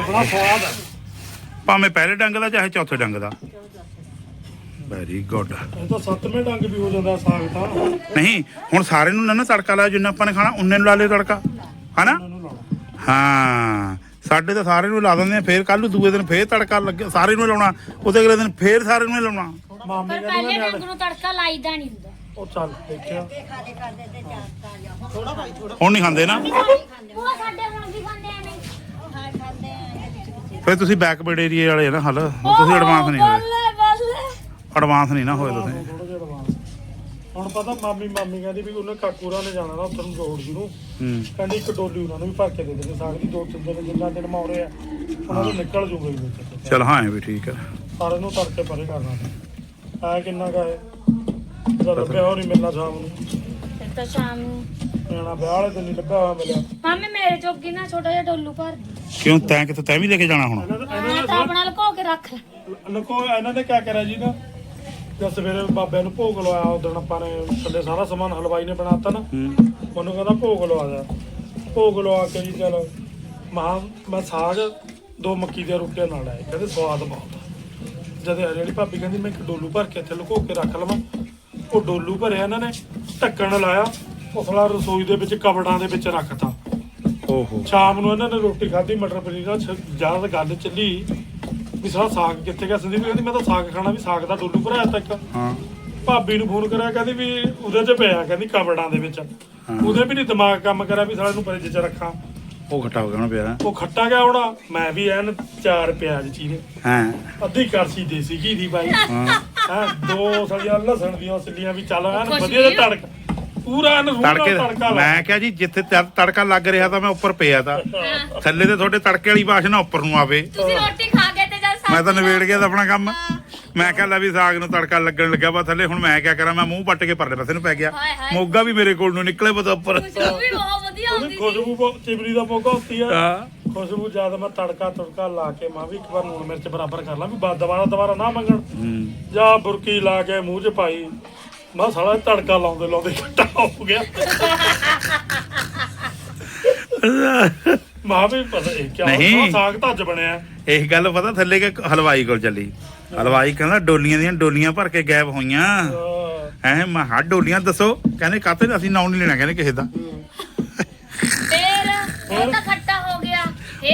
ਬੜਾ ਸਵਾਦ ਹੈ ਭਾਵੇਂ ਪਹਿਲੇ ਡੰਗ ਦਾ ਚਾਹੇ ਚੌਥੇ ਡੰਗ ਦਾ। ਵੈਰੀ ਗੁੱਡ ਇਹ ਤਾਂ ਸੱਤਵੇਂ ਡੰਗ ਵੀ ਹੋ ਜਾਂਦਾ ਸਾਗ ਤਾਂ। ਨਹੀਂ ਹੁਣ ਸਾਰੇ ਨੂੰ ਨਾ ਨਾ ਤੜਕਾ ਲਾਇਆ ਜਿੰਨਾ ਆਪਾਂ ਨੇ ਖਾਣਾ ਉਨੇ ਨੂੰ ਲਾ ਲਿਓ ਤੜਕਾ। ਹਨਾ? ਲਾਉਣਾ ਹਾਂ ਸਾਡੇ ਤਾਂ ਸਾਰੇ ਨੂੰ ਲਾ ਦਿੰਦੇ ਆ ਫੇਰ ਕੱਲ ਨੂੰ ਦੂਏ ਦਿਨ ਫੇਰ ਤੜਕਾ ਲੱਗੇ ਸਾਰੇ ਨੂੰ ਲਾਉਣਾ ਉਹਦੇ ਅਗਲੇ ਦਿਨ ਫੇਰ ਸਾਰੇ ਨੂੰ ਹੀ ਲਾਉਣਾ। ਮਾਮੀ ਪਰ ਪਹਿਲੇ ਡੰਗ ਨੂੰ ਤੜਕਾ ਲਾਈਦਾ ਨਹੀਂ ਹੁੰਦਾ। ਉਹ ਚੱਲ ਦੇਖਿਆ। ਖਾਦੇ ਕਰਦੇ ਤੇ ਚਾਰ ਤਾਜ਼ਾ ਥੋੜਾ ਭਾਈ ਥੋੜਾ ਹੁਣ ਨਹੀਂ ਖਾਂਦੇ ਨਾ? ਉਹ ਸਾਡੇ ਹੁਣ ਵੀ ਖਾਂਦੇ ਐਵੇਂ ਹਾਂ ਖਾਂਦੇ ਫਿਰ ਤੁਸੀਂ ਬੈਕਵਰਡ ਏਰੀਆ ਵਾਲੇ ਆ ਨਾ ਹਲ। ਤੁਸੀਂ ਐਡਵਾਂਸ ਨਹੀਂ ਹੋਏ। ਬੱਲੇ ਬੱਲੇ। ਐਡਵਾਂਸ ਨਹੀਂ ਨਾ ਹੋਏ ਤੁਸੀਂ। ਥੋੜਾ ਜਿਹਾ ਐਡਵਾਂਸ ਹੁਣ ਪਤਾ ਮਾਮੀ ਮਾਮੀ ਕਹਿੰਦੀ ਵੀ ਉਹਨੇ ਕਾਕੂਰਾ ਨੇ ਜਾਣਾ ਨਾ ਉੱਧਰ ਨੂੰ ਰੋਡ ਜੀ ਨੂੰ ਹੂੰ। ਕਹਿੰਦੀ ਇੱਕ ਡੋਲੀ ਉਹਨਾਂ ਨੂੰ ਵੀ ਭਰ ਕੇ ਦੇ ਦੇਣੀ। ਸਾਗ ਦੀ ਦੋ ਤਿੰਨ ਦਿਨ ਜਿੰਨਾ ਦਿਨ ਮਾਉਰੇ ਆ ਉਹਨਾਂ ਨੂੰ ਨਿਕਲ ਜੂਗਾ ਹੀ ਵਿੱਚ। ਚਲ ਹਾਂ ਇਹ ਵੀ ਠੀਕ ਹੈ ਸਾਰੇ ਨੂੰ ਤੜਕੇ ਪਰੇ ਕਰਨਾ। ਆ ਕਿੰਨਾ ਕਾ ਹੈ। ਜਦੋਂ ਲੱਭਿਆ ਹੋ ਨਹੀਂ ਮਿਲਣਾ ਸ਼ਾਮ ਨੂੰ। ਫਿਰ ਤਾਂ ਸ਼ਾਮ ਨੂੰ। ਨਿਆਣਾ ਵਿਆਹ ਵਾਲੇ ਦਿਨ ਹੀ ਲੱਭਿਆ ਹੋਇਆ ਮਿਲਿਆ। ਮਾਮੇ ਮੇਰੇ ਜੋਗੀ ਨਾ ਛੋਟਾ ਜਿਹਾ ਡੋਲੂ ਭਰ ਦੀ। ਕਿਉਂ ਤੈਂ ਕਿਤੇ ਤੈਂ ਵੀ ਲੈ ਕੇ ਜਾਣਾ ਹੁਣ? ਇਹਨਾਂ ਦਾ- ਮੈਂ ਤਾਂ ਆਪਣਾ ਲੁਕੋ ਕੇ ਰੱਖ ਲੈ। ਲਕੋ ਇਹਨਾਂ ਨੇ ਕਿਆ ਕਰਿਆ ਜੀ ਨਾ ਜਦ ਸਵੇਰੇ ਬਾਬੇ ਨੂੰ ਭੋਗ ਲਵਾਇਆ ਉਦੋਂ ਆਪਾਂ ਨੇ ਥੱਲੇ ਸਾਰਾ ਸਮਾਨ ਹਲਵਾਈ ਨੇ ਬਣਾਤਾ ਨਾ। ਹੂੰ। ਮੈਨੂੰ ਕਹਿੰਦਾ ਭੋਗ ਲਵਾ ਜਾ ਭੋਗ ਲਵਾ ਕੇ ਜੀ ਚਲ ਮਹਾ ਮੈਂ ਸਾਗ ਦੋ ਮੱਕੀ ਦੀਆਂ ਰੋਟੀਆਂ ਨਾਲ ਆਏ ਕਹਿੰਦੇ ਸਵਾਦ ਬਹੁਤ ਆ। ਜਦ ਇਹ ਜਿਹੜੀ ਭਾਬੀ ਕਹਿੰਦੀ ਮੈਂ ਇੱਕ ਡੋਲੂ ਭਰ ਕੇ ਇੱਥੇ ਲੁਕੋ ਕੇ ਰੱਖ ਲਵਾਂ। ਉਹ ਡੋਲੂ ਭਰਿਆ ਇਹਨਾਂ ਨੇ ਢੱਕਣ ਲਾਇਆ ਉਸਲਾ ਰਸੋਈ ਦੇ ਵਿੱਚ ਕਬੜਾਂ ਦੇ ਵਿੱਚ ਰੱਖਤਾ। ਓਹੋ। ਸ਼ਾਮ ਨੂੰ ਇਹਨਾਂ ਨੇ ਰੋਟੀ ਖਾਧੀ ਮਟਰ ਪਨੀਰ ਛ- ਜ਼ਿਆਦਾ ਗੱਲ ਚੱਲੀ। ਵੀ ਸਾਲਾ ਸਾਗ ਕਿੱਥੇ ਗਿਆ? ਸੰਦੀਪ ਕਹਿੰਦੀ ਮੈਂ ਤਾਂ ਸਾਗ ਖਾਣਾ ਵੀ ਸਾਗ ਦਾ ਡੋਲੂ ਭਰਾਇਆ ਤੱਕ ਹਾਂ। ਭਾਬੀ ਨੂੰ ਫੋਨ ਕਰਿਆ ਕਹਿੰਦੀ ਵੀ ਉਹਦੇ 'ਚ ਪਿਆ ਕਹਿੰਦੀ ਕਬੜਾਂ ਦੇ ਵਿੱਚ। ਉਹਦੇ ਵੀ ਨਹੀਂ ਦਿਮਾਗ ਕੰਮ ਕਰਿਆ ਵੀ ਸਾਲੇ ਨੂੰ ਫਰਿੱਜ 'ਚ ਰੱਖਾਂ। ਉਹ ਘਟਾ ਹੋ ਗਿਆ ਹੁਣ ਪਿਆ। ਉਹ ਖੱਟਾ ਗਿਆ ਹੋਣਾ। ਮੈਂ ਵੀ ਐਨ ਚਾਰ ਪਿਆਜ਼ ਚੀਰੇ। ਹਾਂ। ਅੱਧੀ ਕਰਸੀ ਦੇਸੀ ਘੀ ਦੀ ਬਾਈ। ਹਾਂ। ਦੋ ਸਲੀਆਂ ਲਸਣ ਦੀਆਂ ਸਿੱਲੀਆਂ ਵੀ ਚੱਲ ਐਨ ਵਧੀਆ ਜਿਹਾ ਤੜਕ। ਪੂਰਾ ਐਨ ਰੂਹ ਤੜਕੇ ਨਾਲ ਤੜਕਾ ਲਾ। ਮੈਂ ਕਿਹਾ ਜੀ ਜਿੱਥੇ ਤੜ- ਤੜਕਾ ਲੱਗ ਰਿਹਾ ਤਾਂ ਮੈਂ ਉੱਪਰ ਪਿਆ ਤਾਂ। ਥੱਲੇ ਤੇ ਤੁਹਾਡੇ ਤੜਕੇ ਵਾਲੀ ਬਾਸ਼ਨਾ ਉੱਪਰ ਨੂੰ ਆਵੇ। ਤੁਸੀਂ ਰੋਟੀ ਖਾ ਕੇ ਤੇ ਜਦ ਮੈਂ ਤਾਂ ਨਵੇੜ ਗਿਆ ਤਾਂ ਆਪਣਾ ਕੰਮ। ਮੈਂ ਕਿਹਾ ਲੈ ਵੀ ਸਾਗ ਨੂੰ ਤੜਕਾ ਲੱਗਣ ਲੱਗਾ ਵਾ ਥੱਲੇ। ਹੁਣ ਮੈਂ ਕਿਆ ਕਰਾਂ ਮੈਂ ਮੂੰਹ ਪੱਟ ਕੇ ਪਰਲੇ ਪਾਸੇ ਨੂੰ ਪੈ ਗਿਆ। ਹਾਏ ਹਾਏ। ਮੋਗਾ ਵੀ ਮੇਰੇ ਕੋਲ ਨੂੰ ਨਿਕਲੇ ਪਤਾ ਉੱਪਰ। ਖੁਸ਼ਬੂ ਵੀ ਬਹੁਤ ਖੁਸ਼ਬੂ ਬਹੁਤ- ਦਾ ਮੋਗਾ ਹੁੰਦੀ ਆ। ਹਾਂ। ਖੁਸ਼ਬੂ ਜਦ ਮੈਂ ਤੜਕਾ ਤੁੜਕਾ ਲਾ ਕੇ ਮਾਂ ਵੀ ਇੱਕ ਵਾਰ ਲੂਣ ਮਿਰਚ ਬਰਾਬਰ ਕਰ ਲਾਂ ਵੀ ਬਾ- ਦੁਬਾਰਾ ਦੁਬਾਰਾ ਨਾ ਮੰਗਣ। ਹੂੰ। ਜਾਂ ਬੁਰਕੀ ਲਾ ਕੇ ਮੂੰਹ 'ਚ ਪਾਈ। ਮੈਂ ਸਾਲਾ ਤੜਕਾ ਲਾਉਂਦੇ ਲਾਉਂਦੇ ਘੱਟਾ ਹੋ ਗਿਆ। ਮਾਂ ਵੀ ਪਤਾ ਇਹ ਕਿਆ ਨਹੀਂ। ਉਹ ਸਾਗ ਬਣਿਆ। ਇਹ ਗੱਲ ਪਤਾ ਥੱਲੇ ਕਿ ਹਲਵਾਈ ਕੋਲ ਚੱਲੀ। ਹਲਵਾਈ ਕਹਿੰਦਾ ਡੋਲੀਆਂ ਦੀਆਂ ਡੋਲੀਆਂ ਭਰ ਕੇ ਗਾਇਬ ਹੋਈਆਂ। ਅਹ ਮੈਂ ਹਾਂ ਡੋਲੀਆਂ ਦੱਸੋ। ਕਹਿੰਦੇ ਕਾਤੇ ਅਸੀਂ ਨਾਉ ਨਹੀਂ ਲੈਣਾ ਕਹਿੰਦੇ ਕਿਸੇ ਦਾ। ਤਾਂ ਖੱਟਾ ਹੋ ਗਿਆ।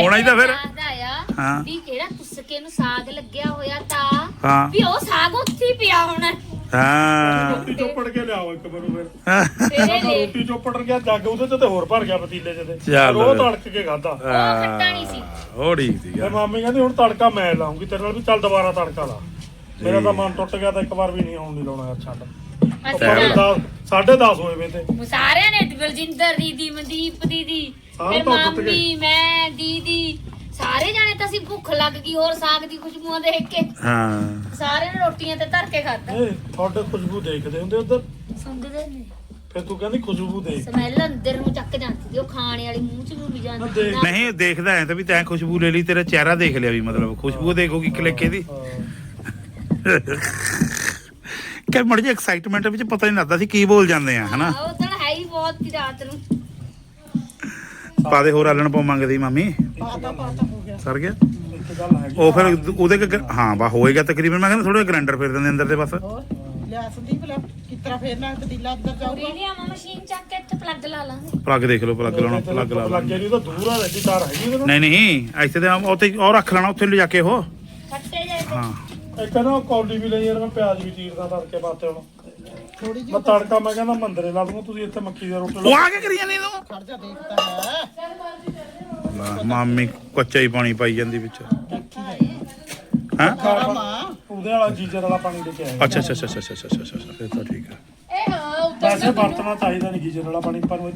ਹੋਣਾ ਹੀ ਤਾਂ ਫਿਰ। ਆਇਆ ਹਾਂ। ਵੀ ਕਿਹੜਾ ਤੁਸਕੇ ਨੂੰ ਸਾਗ ਲੱਗਿਆ ਹੋਇਆ ਤਾਂ ਹਾਂ। ਵੀ ਉਹ ਸਾਗ ਉੱਥੇ ਹੀ ਪਿਆ ਹੋਣਾ। ਹਾਂ। ਰੋਟੀ ਚੋਪੜ ਕੇ ਲਿਆਓ ਇੱਕ ਵਾਰ ਫਿਰ। ਤੇਰੇ ਤਾਂ ਲਈ। ਰੋਟੀ ਚੋਪੜ ਗਿਆ ਜੱਗ ਉਹਦੇ 'ਚ ਤੇ ਹੋਰ ਭਰ ਗਿਆ ਪਤੀਲੇ 'ਚ ਤੇ। ਚੱਲ। ਉਹ ਫਿਰ। ਤੜਕ ਕੇ ਖਾਦਾ ਉਹ ਖੱਟਾ ਨਹੀਂ ਸੀ। ਉਹ ਠੀਕ ਸੀਗਾ। ਤੇ ਮਾਮੀ ਕਹਿੰਦੀ ਹੁਣ ਤੜਕਾ ਮੈਂ ਲਾਉਂਗੀ ਤੇਰੇ ਨਾਲ ਵੀ ਚੱਲ ਦੁਬਾਰਾ ਤੜਕਾ ਲਾ। ਮੇਰਾ ਤਾਂ ਮਨ ਟੁੱਟ ਗਿਆ ਤਾਂ ਇੱਕ ਵਾਰ ਵੀ ਨਹੀਂ ਆਉਣ ਨਹੀਂ ਲਾਉਣਾ ਯਾਰ ਛੱਡ। ਅਸੀਂ ਪਰ ਤਾਂ 10 10:30 ਹੋਏ ਵੇ ਤੇ। ਸਾਰਿਆਂ ਨੇ ਬਲਜਿੰਦਰ ਦੀਦੀ ਮਨਦੀਪ ਦੀਦੀ ਸਾਰੇ ਫਿਰ ਤਾਂ ਟੁੱਟ ਗਏ। ਮਾਮੀ ਮੈਂ ਦੀਦੀ ਸਾਰੇ ਜਾਣੇ ਤਾਂ ਅਸੀਂ ਭੁੱਖ ਲੱਗ ਗਈ ਹੋਰ ਸਾਗ ਦੀ ਖੁਸ਼ਬੂਆਂ ਦੇਖ ਕੇ। ਹਾਂ। ਸਾਰਿਆਂ ਨੇ ਰੋਟੀਆਂ ਤੇ ਧਰ ਕੇ ਖਾਧਾ। ਏ ਤੁਹਾਡੇ ਖੁਸ਼ਬੂ ਦੇਖਦੇ ਹੁੰਦੇ ਉਧਰ? ਸੁੰਘਦੇ ਨੇ ਫਿਰ ਤੂੰ ਕਹਿੰਦੀ ਖੁਸ਼ਬੂ ਦੇਖ। ਸਮੈਲ ਅੰਦਰ ਨੂੰ ਚੱਕ ਜਾਂਦੀ ਸੀ ਉਹ ਖਾਣੇ ਵਾਲੀ ਮੂੰਹ ਚ ਨੂੰ ਵੀ ਨਾ ਜਾਂਦੀ ਦੇਖ। ਨਾ- ਨਹੀਂ ਦੇਖਦਾ ਐ ਤਾਂ ਵੀ ਤੈਂ ਖੁਸ਼ਬੂ ਲੈ ਲਈ ਤੇਰਾ ਚਿਹਰਾ ਦੇਖ ਲਿਆ ਵੀ ਮਤਲਬ ਖੁਸ਼ਬੂ ਦੇਖੋਗੀ ਕਲੇਕੇ ਦੀ। ਹਾਂ। ਕਿ ਮੜ ਜੇ ਐਕਸਾਈਟਮੈਂਟ ਵਿੱਚ ਪਤਾ ਨਹੀਂ ਲੱਗਦਾ ਸੀ ਕੀ ਬੋਲ ਜਾਂਦੇ ਆ ਹਨਾ? ਉਹ ਤਾਂ ਹੈ ਹੀ ਬਹੁਤ ਸੀ ਰਾਤ ਨੂੰ। ਪਾ ਦੇ ਹੋਰ ਆਲਣ ਪਾਵਾਂਗੇ ਦੀ ਮਾਮੀ। ਪਾਤਾ ਪਾਤਾ ਹੋ ਗਿਆ ਸਰ ਗਿਆ? ਇੱਕ ਗੱਲ ਹੈਗੀ ਉਹ ਫਿਰ ਉਹਦੇ ਕੁ- ਹਾਂ ਬਾ ਹੋਏਗਾ ਤਕਰੀਬਨ। ਮੈਂ ਕਹਿੰਦਾ ਥੋੜਾ ਗ੍ਰਾਈਂਡਰ ਫੇਰ ਦਿੰਦੇ ਅੰਦਰ ਦੇ ਬਸ। ਹੋਰ? ਲਿਆ ਸੰਦੀਪ ਲੈ। ਕਿਤਰਾ ਫੇਰਨਾ ਪਤੀਲਾ ਅੰਦਰ ਜਾਊਗਾ। ਆਮਾ ਮਸ਼ੀਨ ਚੱਕ ਕੇ ਇੱਥੇ ਪਲੱਗ ਲਾ ਲਾਂਗੇ ਪਲੱਗ ਦੇਖ ਲਓ ਪਲੱਗ ਲਾਉਣਾ ਪਲੱਗ ਲਾ ਲਓ ਲੱਗੇ। ਨਹੀਂ ਤਾਂ ਦੂਰ ਆ ਰਹਿੰਦੀ ਤਾਰ ਹੈਗੀ ਉਹਦੇ ਨਾਲ ਨਹੀਂ ਨਹੀਂ ਇੱਥੇ ਤੇ ਉੱਥੇ ਉਹ ਰੱਖ ਲੈਣਾ ਉੱਥੇ ਲਿਜਾ ਕੇ ਉਹ। ਖੱਟੇ ਜਾਏ ਹਾਂ। ਇੱਕ ਨਾ ਕੌਲੀ ਵੀ ਲਈ ਯਾਰ ਮੈਂ ਪਿਆਜ਼ ਵੀ ਚੀਰਦਾ ਤੜਕੇ ਪਾਤੇ ਹੁਣ। ਥੋੜੀ ਮੈਂ ਤੜਕਾ ਮੈਂ ਕਹਿੰਦਾ ਮੰਦਰੇ ਲਾ ਦੂੰਗਾ ਤੁਸੀਂ ਇੱਥੇ ਮੱਕੀ ਦਾ ਰੋਟੀ ਉਹ ਆ ਕੇ ਕਰੀਆਂ ਨੇ ਤੂੰ ਖੜ ਮਾਮੀ ਕੱਚਾ ਹੀ ਪਾਣੀ ਪਾਈ ਜਾਂਦੀ ਵਿੱਚ। ਹਾਂ। ਖਾਰਾ ਉਹਦੇ ਵਾਲਾ ਜੀਜਰ ਵਾਲਾ ਪਾਣੀ ਲੈ ਕੇ ਆਇਆ। ਅੱਛਾ ਅੱਛਾ ਅੱਛਾ ਅੱਛਾ ਅੱਛਾ ਅੱਛਾ, ਅੱਛਾ ਠੀਕ ਹੈ। ਇਹ ਹਾਂ ਉੱਤਰ ਵੈਸੇ ਚਾਹੀਦਾ ਨਹੀਂ ਗੀਜਰ ਵਾਲਾ ਪਾਣੀ ਪਰ ਉਹ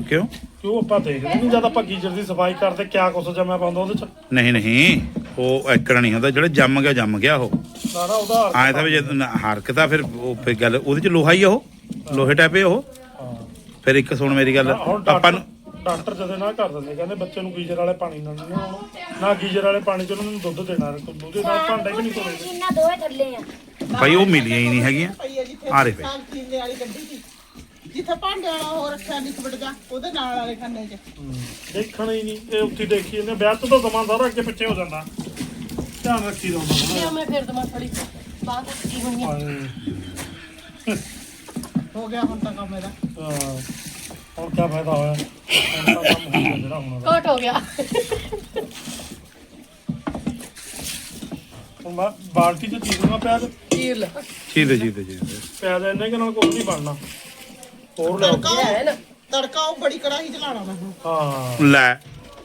ਕਿਉਂ? ਕਿਉਂ? ਆਪਾਂ ਦੇਖਦੇ ਨਹੀਂ ਜਦ ਆਪਾਂ ਗੀਜਰ ਦੀ ਸਫ਼ਾਈ ਕਰਦੇ ਕਿਆ ਕੁਛ ਜਮਿਆ ਪਾਉਂਦਾ ਉਹਦੇ ਚ। ਨਹੀਂ ਨਹੀਂ। ਉਹ ਐਕੜ ਨਹੀਂ ਹੁੰਦਾ ਜਿਹੜਾ ਜੰਮ ਗਿਆ ਜੰਮ ਗਿਆ ਉਹ। ਨਾ ਨਾ ਉਹਦਾ ਆਏ ਤਾਂ ਵੀ ਜੇ ਹਰਕਤਾ ਫਿਰ ਉਹ ਫਿਰ ਗੱਲ ਉਹਦੇ ਚ ਲੋਹਾ ਹੀ ਆ ਉਹ? ਲੋਹੇ ਟਾਪੇ ਉਹ? ਹਾਂ। ਫਿਰ ਇੱਕ ਸੁਣ ਮੇਰੀ ਗੱਲ ਹੁਣ ਆਪਾਂ ਡਾਕਟਰ ਨੂੰ ਡਾਕਟਰ ਜਦੇ ਨਾ ਕਰ ਦਿੰਦੇ ਕਹਿੰਦੇ ਬੱਚੇ ਨੂੰ ਗੀਜਰ ਵਾਲੇ ਪਾਣੀ ਨਾਲ ਨਹੀਂ ਨਹਾਉਣਾ ਨਾ ਗੀਜਰ ਵਾਲੇ ਪਾਣੀ ਚ ਉਹਨਾਂ ਨੂੰ ਦੁੱਧ ਦੇਣਾ ਦੁੱਧ ਦੇ ਨਾਲ ਭਾਂਡੇ ਵੀ ਨਹੀਂ ਧੋਣੇ। ਮਸ਼ੀਨਾਂ ਦੋਵੇਂ ਥੱਲੇ ਆ। ਭਾਈ ਉਹ ਮਿਲੀਆਂ ਹੀ ਨਹੀਂ ਹੈਗੀਆਂ। ਪਈ ਹੈ ਜਿੱਥੇ ਆ ਰਹੇ ਪਏ। ਵਾਲੀ ਗੱਡੀ ਸੀ? ਜਿੱਥੇ ਭਾਂਡੇ ਵਾਲਾ ਹੋਰ ਰੱਖਿਆ ਜਾ ਉਹਦੇ ਨਾਲ ਵਾਲੇ ਖੰਨੇ 'ਚ। ਦੇਖਣਾ ਹੀ ਨਹੀਂ ਇਹ ਉੱਥੇ ਦੇਖੀ ਜਾਂਦੇ ਵਿਆਹ ਤੋਂ ਤਾਂ ਸਮਾਂ ਸਾਰਾ ਅੱਗੇ ਪਿੱਛੇ ਹੋ ਜਾਂਦਾ। ਧਿਆਨ ਰੱਖੀ ਦਾ ਇਹ ਮੈਂ ਫਿਰ ਦਮਾ ਥੋੜੀ ਬਾਹ ਕੀ ਹੋਣੀ। ਹੋ। ਗਿਆ ਹੁਣ ਤਾਂ ਕੰਮ ਇਹਦਾ। ਹਾਂ। ਹੁਣ ਕੀ ਫਾਇਦਾ ਹੋਇਆ? ਹੁਣ ਤਾਂ ਕੰਮ ਹੋ ਗਿਆ ਜਿਹੜਾ ਹੋਣਾ ਕੋਟ ਹੋ ਗਿਆ। ਹੁਣ ਮੈਂ ਬਾਲਟੀ ਚ ਚੀਰੂਗਾ ਪਿਆਜ਼। ਚੀਰ ਲੈ। ਜੀਦੇ ਜੀਦੇ ਜੀਦੇ ਪਿਆਜ਼ ਇੰਨੇ ਕਿ ਨਾਲ ਕੁਝ ਨਹੀਂ ਬਣਨਾ। ਹੋਰ ਲਿਆਓ ਤੜਕਾ ਹੈ ਉਹ ਬੜੀ ਕੜਾਹੀ ਚ ਲਾਣਾ ਮੈਂ ਹਾਂ। ਲੈ।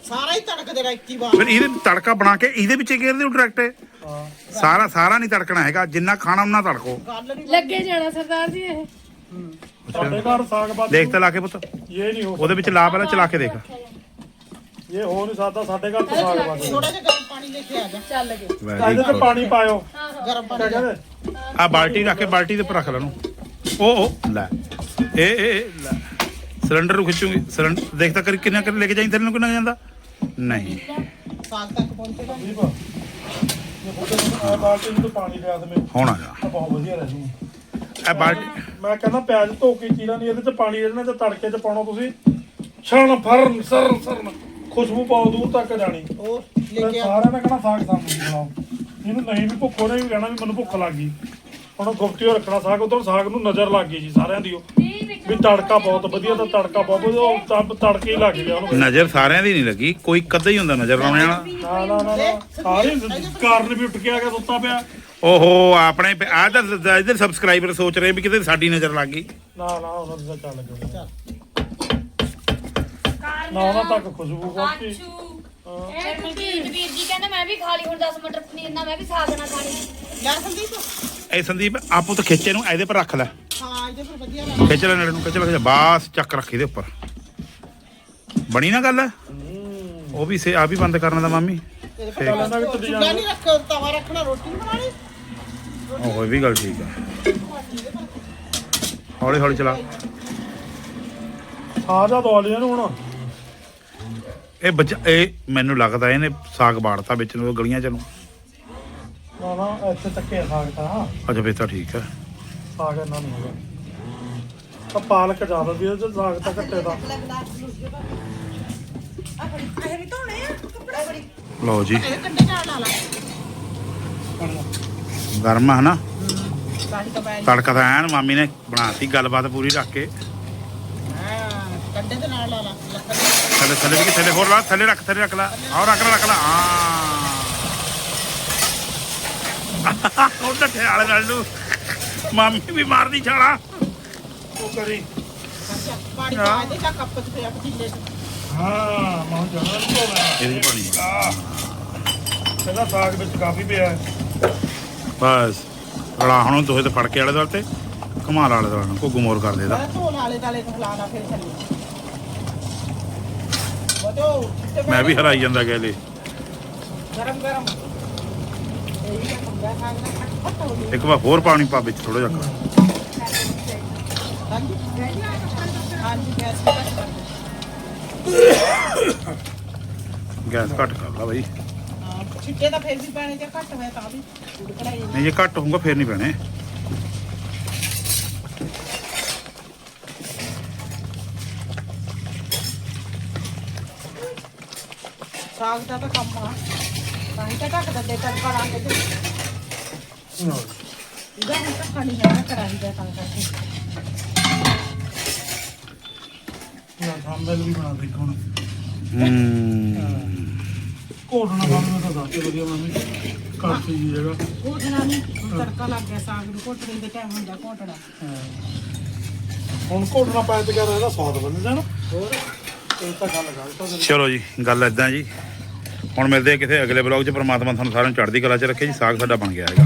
ਸਾਰਾ ਹੀ ਤੜਕ ਦੇ ਰਾਈਤੀ ਬਾਹਰ ਫਿਰ ਇਹਦੇ ਤੜਕਾ ਬਣਾ ਕੇ ਇਹਦੇ ਵਿੱਚ ਘੇਰਦੇ ਹੋ ਡਾਇਰੈਕਟ ਹਾਂ। ਸਾਰਾ ਸਾਰਾ ਨਹੀਂ ਤੜਕਣਾ ਹੈਗਾ ਜਿੰਨਾ ਖਾਣਾ ਉਹਨਾਂ ਤੜਕੋ। ਗੱਲ ਨਹੀਂ ਲੱਗੇ ਜਾਣਾ ਸਰਦਾਰ ਜੀ ਇਹ। ਸਾਡੇ ਘਰ ਸਾਗ ਬਾਤ ਦੇਖ ਤਾਂ ਲਾ ਕੇ ਪੁੱਤ। ਇਹ ਨਹੀਂ ਹੋ ਉਹਦੇ ਵਿੱਚ ਲਾ ਪਹਿਲਾਂ ਚਲਾ ਕੇ ਦੇਖ। ਇਹ ਹੋ ਨਹੀਂ ਸਕਦਾ ਸਾਡੇ ਘਰ ਤਾਂ ਸਾਗ ਬਾਤ ਥੋੜਾ ਜਿਹਾ ਗਰਮ ਪਾਣੀ ਲੈ ਕੇ ਆ ਜਾ। ਚੱਲ ਗਏ। ਇਹਦੇ ਤੇ ਪਾਣੀ ਪਾਇਓ। ਗਰਮ ਪਾਣੀ ਆ ਬਾਲਟੀ ਰੱਖ ਕੇ ਬਾਲਟੀ ਦੇ ਉੱਪਰ ਰੱਖ ਲੈਣੂ। ਉਹ ਉਹ ਲੈ। ਇਹ ਇਹ ਇਹ, ਲੈ। ਸਿਲੰਡਰ ਨੂੰ ਖਿੱਚੂਗੀ। ਸਿਲੰਡਰ ਦੇਖ ਤਾਂ ਕਰ ਕਿੰਨਾ ਕਰ ਲੈ ਕੇ ਜਾਈਂ ਤੇਰੇ ਨੂੰ ਕਿੰਨਾ ਜਾਂਦਾ? ਨਹੀਂ। ਸਾਗ ਤੱਕ ਪਹੁੰਚੇਗਾ ਦੀਪ ਇਹ ਬੁੱਢੇ ਨੂੰ ਆ ਬਾਲਟੀ ਨੂੰ ਪਾਣੀ ਲਿਆ ਦੇ ਮੈਨੂੰ ਹੁਣ ਆ ਜਾ। ਤਾਂ ਬਹੁਤ ਵਧੀਆ ਰਹਿ ਜੂ ਇਹ ਬਾਲਟੀ ਮੈਂ ਕਹਿੰਦਾ ਪਿਆਜ਼ ਧੋ ਕੇ ਚੀਰਾ ਨਹੀਂ ਇਹਦੇ ਚ ਪਾਣੀ ਜਿਹੜਾ ਤੇ ਤੜਕੇ ਚ ਪਾਉਣਾ ਤੁਸੀਂ। ਛਣ ਫਰਨ ਸਰ ਸਰਨ। ਖੁਸ਼ਬੂ ਪਾਓ ਦੂਰ ਤੱਕ ਜਾਣੀ। ਉਹ ਲੈ ਕੇ ਆ ਸਾਰਿਆਂ ਨੇ ਕਹਿਣਾ ਸਾਗ ਸਾਨੂੰ ਬਣਾਓ। ਇਹਨੂੰ ਨਹੀਂ ਵੀ ਭੁੱਖ ਵੀ ਕਹਿਣਾ ਵੀ ਮੈਨੂੰ ਭੁੱਖ ਲੱਗ ਗਈ। ਹੁਣ ਗੁਪਤੀਓ ਰੱਖਣਾ ਸਾਗ ਉਧਰ ਸਾਗ ਨੂੰ ਨਜ਼ਰ ਲੱਗ ਗਈ ਜੀ ਸਾਰਿਆਂ ਦੀ ਉਹ। ਵੀ ਤੜਕਾ ਬਹੁਤ ਵਧੀਆ ਤਾਂ ਤੜਕਾ ਬਹੁਤ ਵਧੀਆ ਉਹ ਤਬ ਤੜਕੇ ਹੀ ਲੱਗ ਗਿਆ ਉਹਨੂੰ। ਨਜ਼ਰ ਸਾਰਿਆਂ ਦੀ ਨਹੀਂ ਲੱਗੀ ਕੋਈ ਕਦੇ ਹੀ ਹੁੰਦਾ ਨਜ਼ਰ ਲਾਉਣੇ ਵਾਲਾ। ਨਾ ਨਾ ਨਾ ਨਾ ਸਾਰੇ ਕਾਰਨ ਵੀ ਉੱਠ ਕੇ ਆ ਗਿਆ ਸੁੱਤਾ ਪਿਆ। ਓਹੋ ਆਪਣੇ ਆ ਤਾਂ ਇਧਰ ਸਬਸਕ੍ਰਾਈਬਰ ਸੋਚ ਰਹੇ ਵੀ ਕਿਤੇ ਸਾਡੀ ਨਜ਼ਰ ਲੱਗ ਗਈ। ਨਾ ਨਾ ਉਹਨਾਂ ਦਾ ਚੱਲ ਗਿਆ ਨਾ ਉਹਨਾਂ ਤੱਕ ਖੁਸ਼ਬੂ ਪਹੁੰਚੀ। ਇਹ ਕੁਲਦੀਪ ਵੀਰ ਜੀ ਕਹਿੰਦਾ ਮੈਂ ਵੀ ਖਾ ਲਈ ਹੁਣ 10 ਮਟਰ ਪਨੀਰ ਨਾਲ ਮੈਂ ਵੀ ਸਾਗ ਨਾਲ ਖਾਣੀ। ਲੈ ਸੰਦੀਪ। ਇਹ ਸੰਦੀਪ ਆਪੋ ਤਾਂ ਖਿੱਚੇ ਨੂੰ ਇਹਦੇ ਪਰ ਰੱਖ ਲੈ। ਹਾਂ ਇਹਦੇ ਪਰ ਵਧੀਆ ਲੱਗ ਖਿੱਚ ਲੈ ਨਾਲੇ ਨੂੰ ਖਿੱਚ ਲੈ। ਬਾਸ ਚੱਕ ਰੱਖੀ ਦੇ ਉੱਪਰ। ਬਣੀ ਨਾ ਗੱਲ? ਉਹ ਵੀ ਸੇ ਆ ਵੀ ਬੰਦ ਕਰਨਾ ਦਾ ਮਾਮੀ। ਚੁੱਲ੍ਹਾ ਨਹੀਂ ਰੱਖ ਤਵਾ ਰੱਖਣਾ ਰੋਟੀ ਨਹੀਂ ਬਣਾਣੀ ਉਹ ਵੀ ਗੱਲ ਠੀਕ ਆ। ਹੌਲੀ ਹੌਲੀ ਚਲਾ। ਆ ਜਾ ਲਿਆ ਨੂੰ ਹੁਣ। ਇਹ ਬੱਚਾ ਇਹ ਮੈਨੂੰ ਲੱਗਦਾ ਇਹਨੇ ਸਾਗ ਬਾੜਤਾ ਵਿੱਚ ਨੂੰ ਗਲੀਆਂ ਚ ਨੂੰ। ਨਾ ਨਾ ਇੱਥੇ ਤੱਕੇ ਸਾਗ ਤਾਂ। ਅੱਛਾ ਫੇਰ ਤਾਂ ਠੀਕ ਹੈ। ਸਾਗ ਇਹਨਾਂ ਨਹੀਂ ਹੈਗਾ। ਤਾਂ ਪਾਲਕ ਜ਼ਿਆਦਾ ਦੀ ਇਹਦੇ ਚ ਸਾਗ ਤਾਂ ਘੱਟੇ ਦਾ। ਲਓ ਜੀ। ਇਹ ਕੰਡੇ ਨਾਲ ਲਾ ਲਾ ਗਰਮ ਤਾਂ ਮੈਂ ਤੜਕਾ ਤਾਂ ਐਨ ਮਾਮੀ ਨੇ ਬਣਾਤੀ ਗੱਲਬਾਤ ਪੂਰੀ ਰੱਖ ਕੇ। ਹਾਂ ਕੰਡੇ ਦੇ ਨਾਲ ਲਾ ਲਾ। ਲੱਕੜ ਦੇ। ਥੱਲੇ ਥੱਲੇ ਵੀ ਕਿ ਥੱਲੇ ਹੋਰ ਲਾ ਥੱਲੇ ਰੱਖ ਥੱਲੇ ਰੱਖ ਲੈ। ਆਹ ਰੱਖ ਲੈ ਰੱਖ ਲੈ। ਹਾਂ। ਉਹ ਡੱਠੇ ਵਾਲੇ ਨਾਲ ਨੂੰ ਮਾਮੀ ਵੀ ਮਾਰਦੀ ਛਾਲਾ। ਉਹ ਕਰੀ। ਪਾਣੀ ਪਾ ਦੇ ਕੱਪ ਚ ਪਿਆ ਪਤੀਲੇ ਚ। ਹਾਂ ਮੈਂ ਜਾਣਾ ਨਹੀਂ ਹੋਣਾ ਇਹਦੇ ਚ ਪਾਣੀ। ਆ। ਇਹਦਾ ਸਾਗ ਵਿੱਚ ਕਾਫੀ ਪਿਆ ਹੈ। ਬਸ। ਰਲਾ ਹੁਣ ਦੋਹੇ ਤੇ ਫੜ ਕੇ ਵਾਲੇ ਦੁਆਲੇ ਤੇ ਘੁਮਾ ਲਾ ਵਾਲੇ ਦੁਆਲੇ ਨੂੰ ਘੁੱਗੂ ਮੋਰ ਕਰ ਦੇਦਾ ਮੈਂ ਢੋਲ ਵਾਲੇ ਦਾਲੇ ਨੂੰ ਲਾ ਲਾ ਫਿਰ ਥੱਲੇ। ਬਤੋ ਮੈਂ ਵੀ ਹਰਾਈ ਜਾਂਦਾ ਗੈਲੇ ਗਰਮ ਗਰਮ ਇਹ ਵੀ ਹੁੰਦਾ ਖਾਣਾ ਖੱਟ ਹੋ ਗਿਆ ਇੱਕ ਵਾਰ ਹੋਰ ਪਾਣੀ ਪਾ ਵਿੱਚ ਥੋੜਾ ਜਿਹਾ ਗੈਸ ਤੇ ਕੱਟ ਕਰ ਘੱਟ ਕਰ ਲਾ ਬਾਈ। ਛਿੱਟੇ ਤਾਂ ਫਿਰ ਵੀ ਪੈਣੇ ਜੇ ਘੱਟ ਹੋਇਆ ਤਾਂ ਵੀ ਕੜਾਈ ਨਹੀਂ, ਜੇ ਘੱਟ ਹੋਊਗਾ ਫੇਰ ਨਹੀਂ ਪੈਣੇ। ਸਾਗ ਦਾ ਤਾਂ ਕੰਮ ਆ। ਤਾਂ ਹੀ ਤਾਂ ਢੱਕ ਦਿੰਦੇ ਤੜਕਾ ਲਾ ਕੇ ਤੇ ਇਹਦਾ ਹੁਣ ਢੱਕਾ ਨਹੀਂ ਹੈਗਾ ਕੜਾਹੀ ਦਾ ਤਾਂ ਕਰਕੇ। ਯਾ ਸਾਂਬਲ ਵੀ ਬਣਾ ਦੇ ਇੱਕ ਹੁਣ ਹੂੰ। ਘੋਟਣਾ ਸਾਨੂੰ ਤਾਂ ਦੱਸ ਦੇ ਵਧੀਆ ਮੰਮੀ ਕਰਤੀ ਜੀ ਜਗ੍ਹਾ। ਘੋਟਣਾ ਨਹੀਂ ਹੁਣ ਤੜਕਾ ਲੱਗ ਗਿਆ ਸਾਗ ਨੂੰ ਘੋਟਣੇ ਦੇ ਟਾਈਮ ਹੁੰਦਾ ਘੋਟਣਾ। ਹੁਣ ਘੋਟਣਾ ਪਾਇਆ ਤੇ ਕਰ ਇਹਦਾ ਸਵਾਦ ਬਣ ਜਾਣਾ। ਹੋਰ? ਇਹ ਤਾਂ ਗੱਲ ਗੱਲ ਤਾਂ ਤੇਰੀ। ਚਲੋ ਜੀ ਗੱਲ ਇਦਾਂ ਜੀ। ਹੁਣ ਮਿਲਦੇ ਆ ਕਿਸੇ ਅਗਲੇ ਬਲੌਗ 'ਚ, ਪਰਮਾਤਮਾ ਤੁਹਾਨੂੰ ਸਾਰਿਆਂ ਨੂੰ ਚੜ੍ਹਦੀ ਕਲਾ 'ਚ ਰੱਖੇ ਜੀ, ਸਾਗ ਸਾਡਾ ਬਣ ਗਿਆ ਹੈਗਾ।